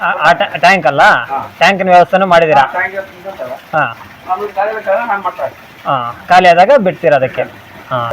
A: ಆ- ಆ ಟ್ಯಾ- ಟ್ಯಾಂಕ್ ಅಲ್ಲ? ಟ್ಯಾಂಕಿನ ವ್ಯವಸ್ಥೆನೂ ಮಾಡಿದ್ದೀರಾ?
B: ಟ್ಯಾಂಕ್
A: ಹಾಂ. ಹಾ ಖಾಲಿ ಆದಾಗ ಬಿಡ್ತೀರಾ ಅದಕ್ಕೆ? ಹಾ.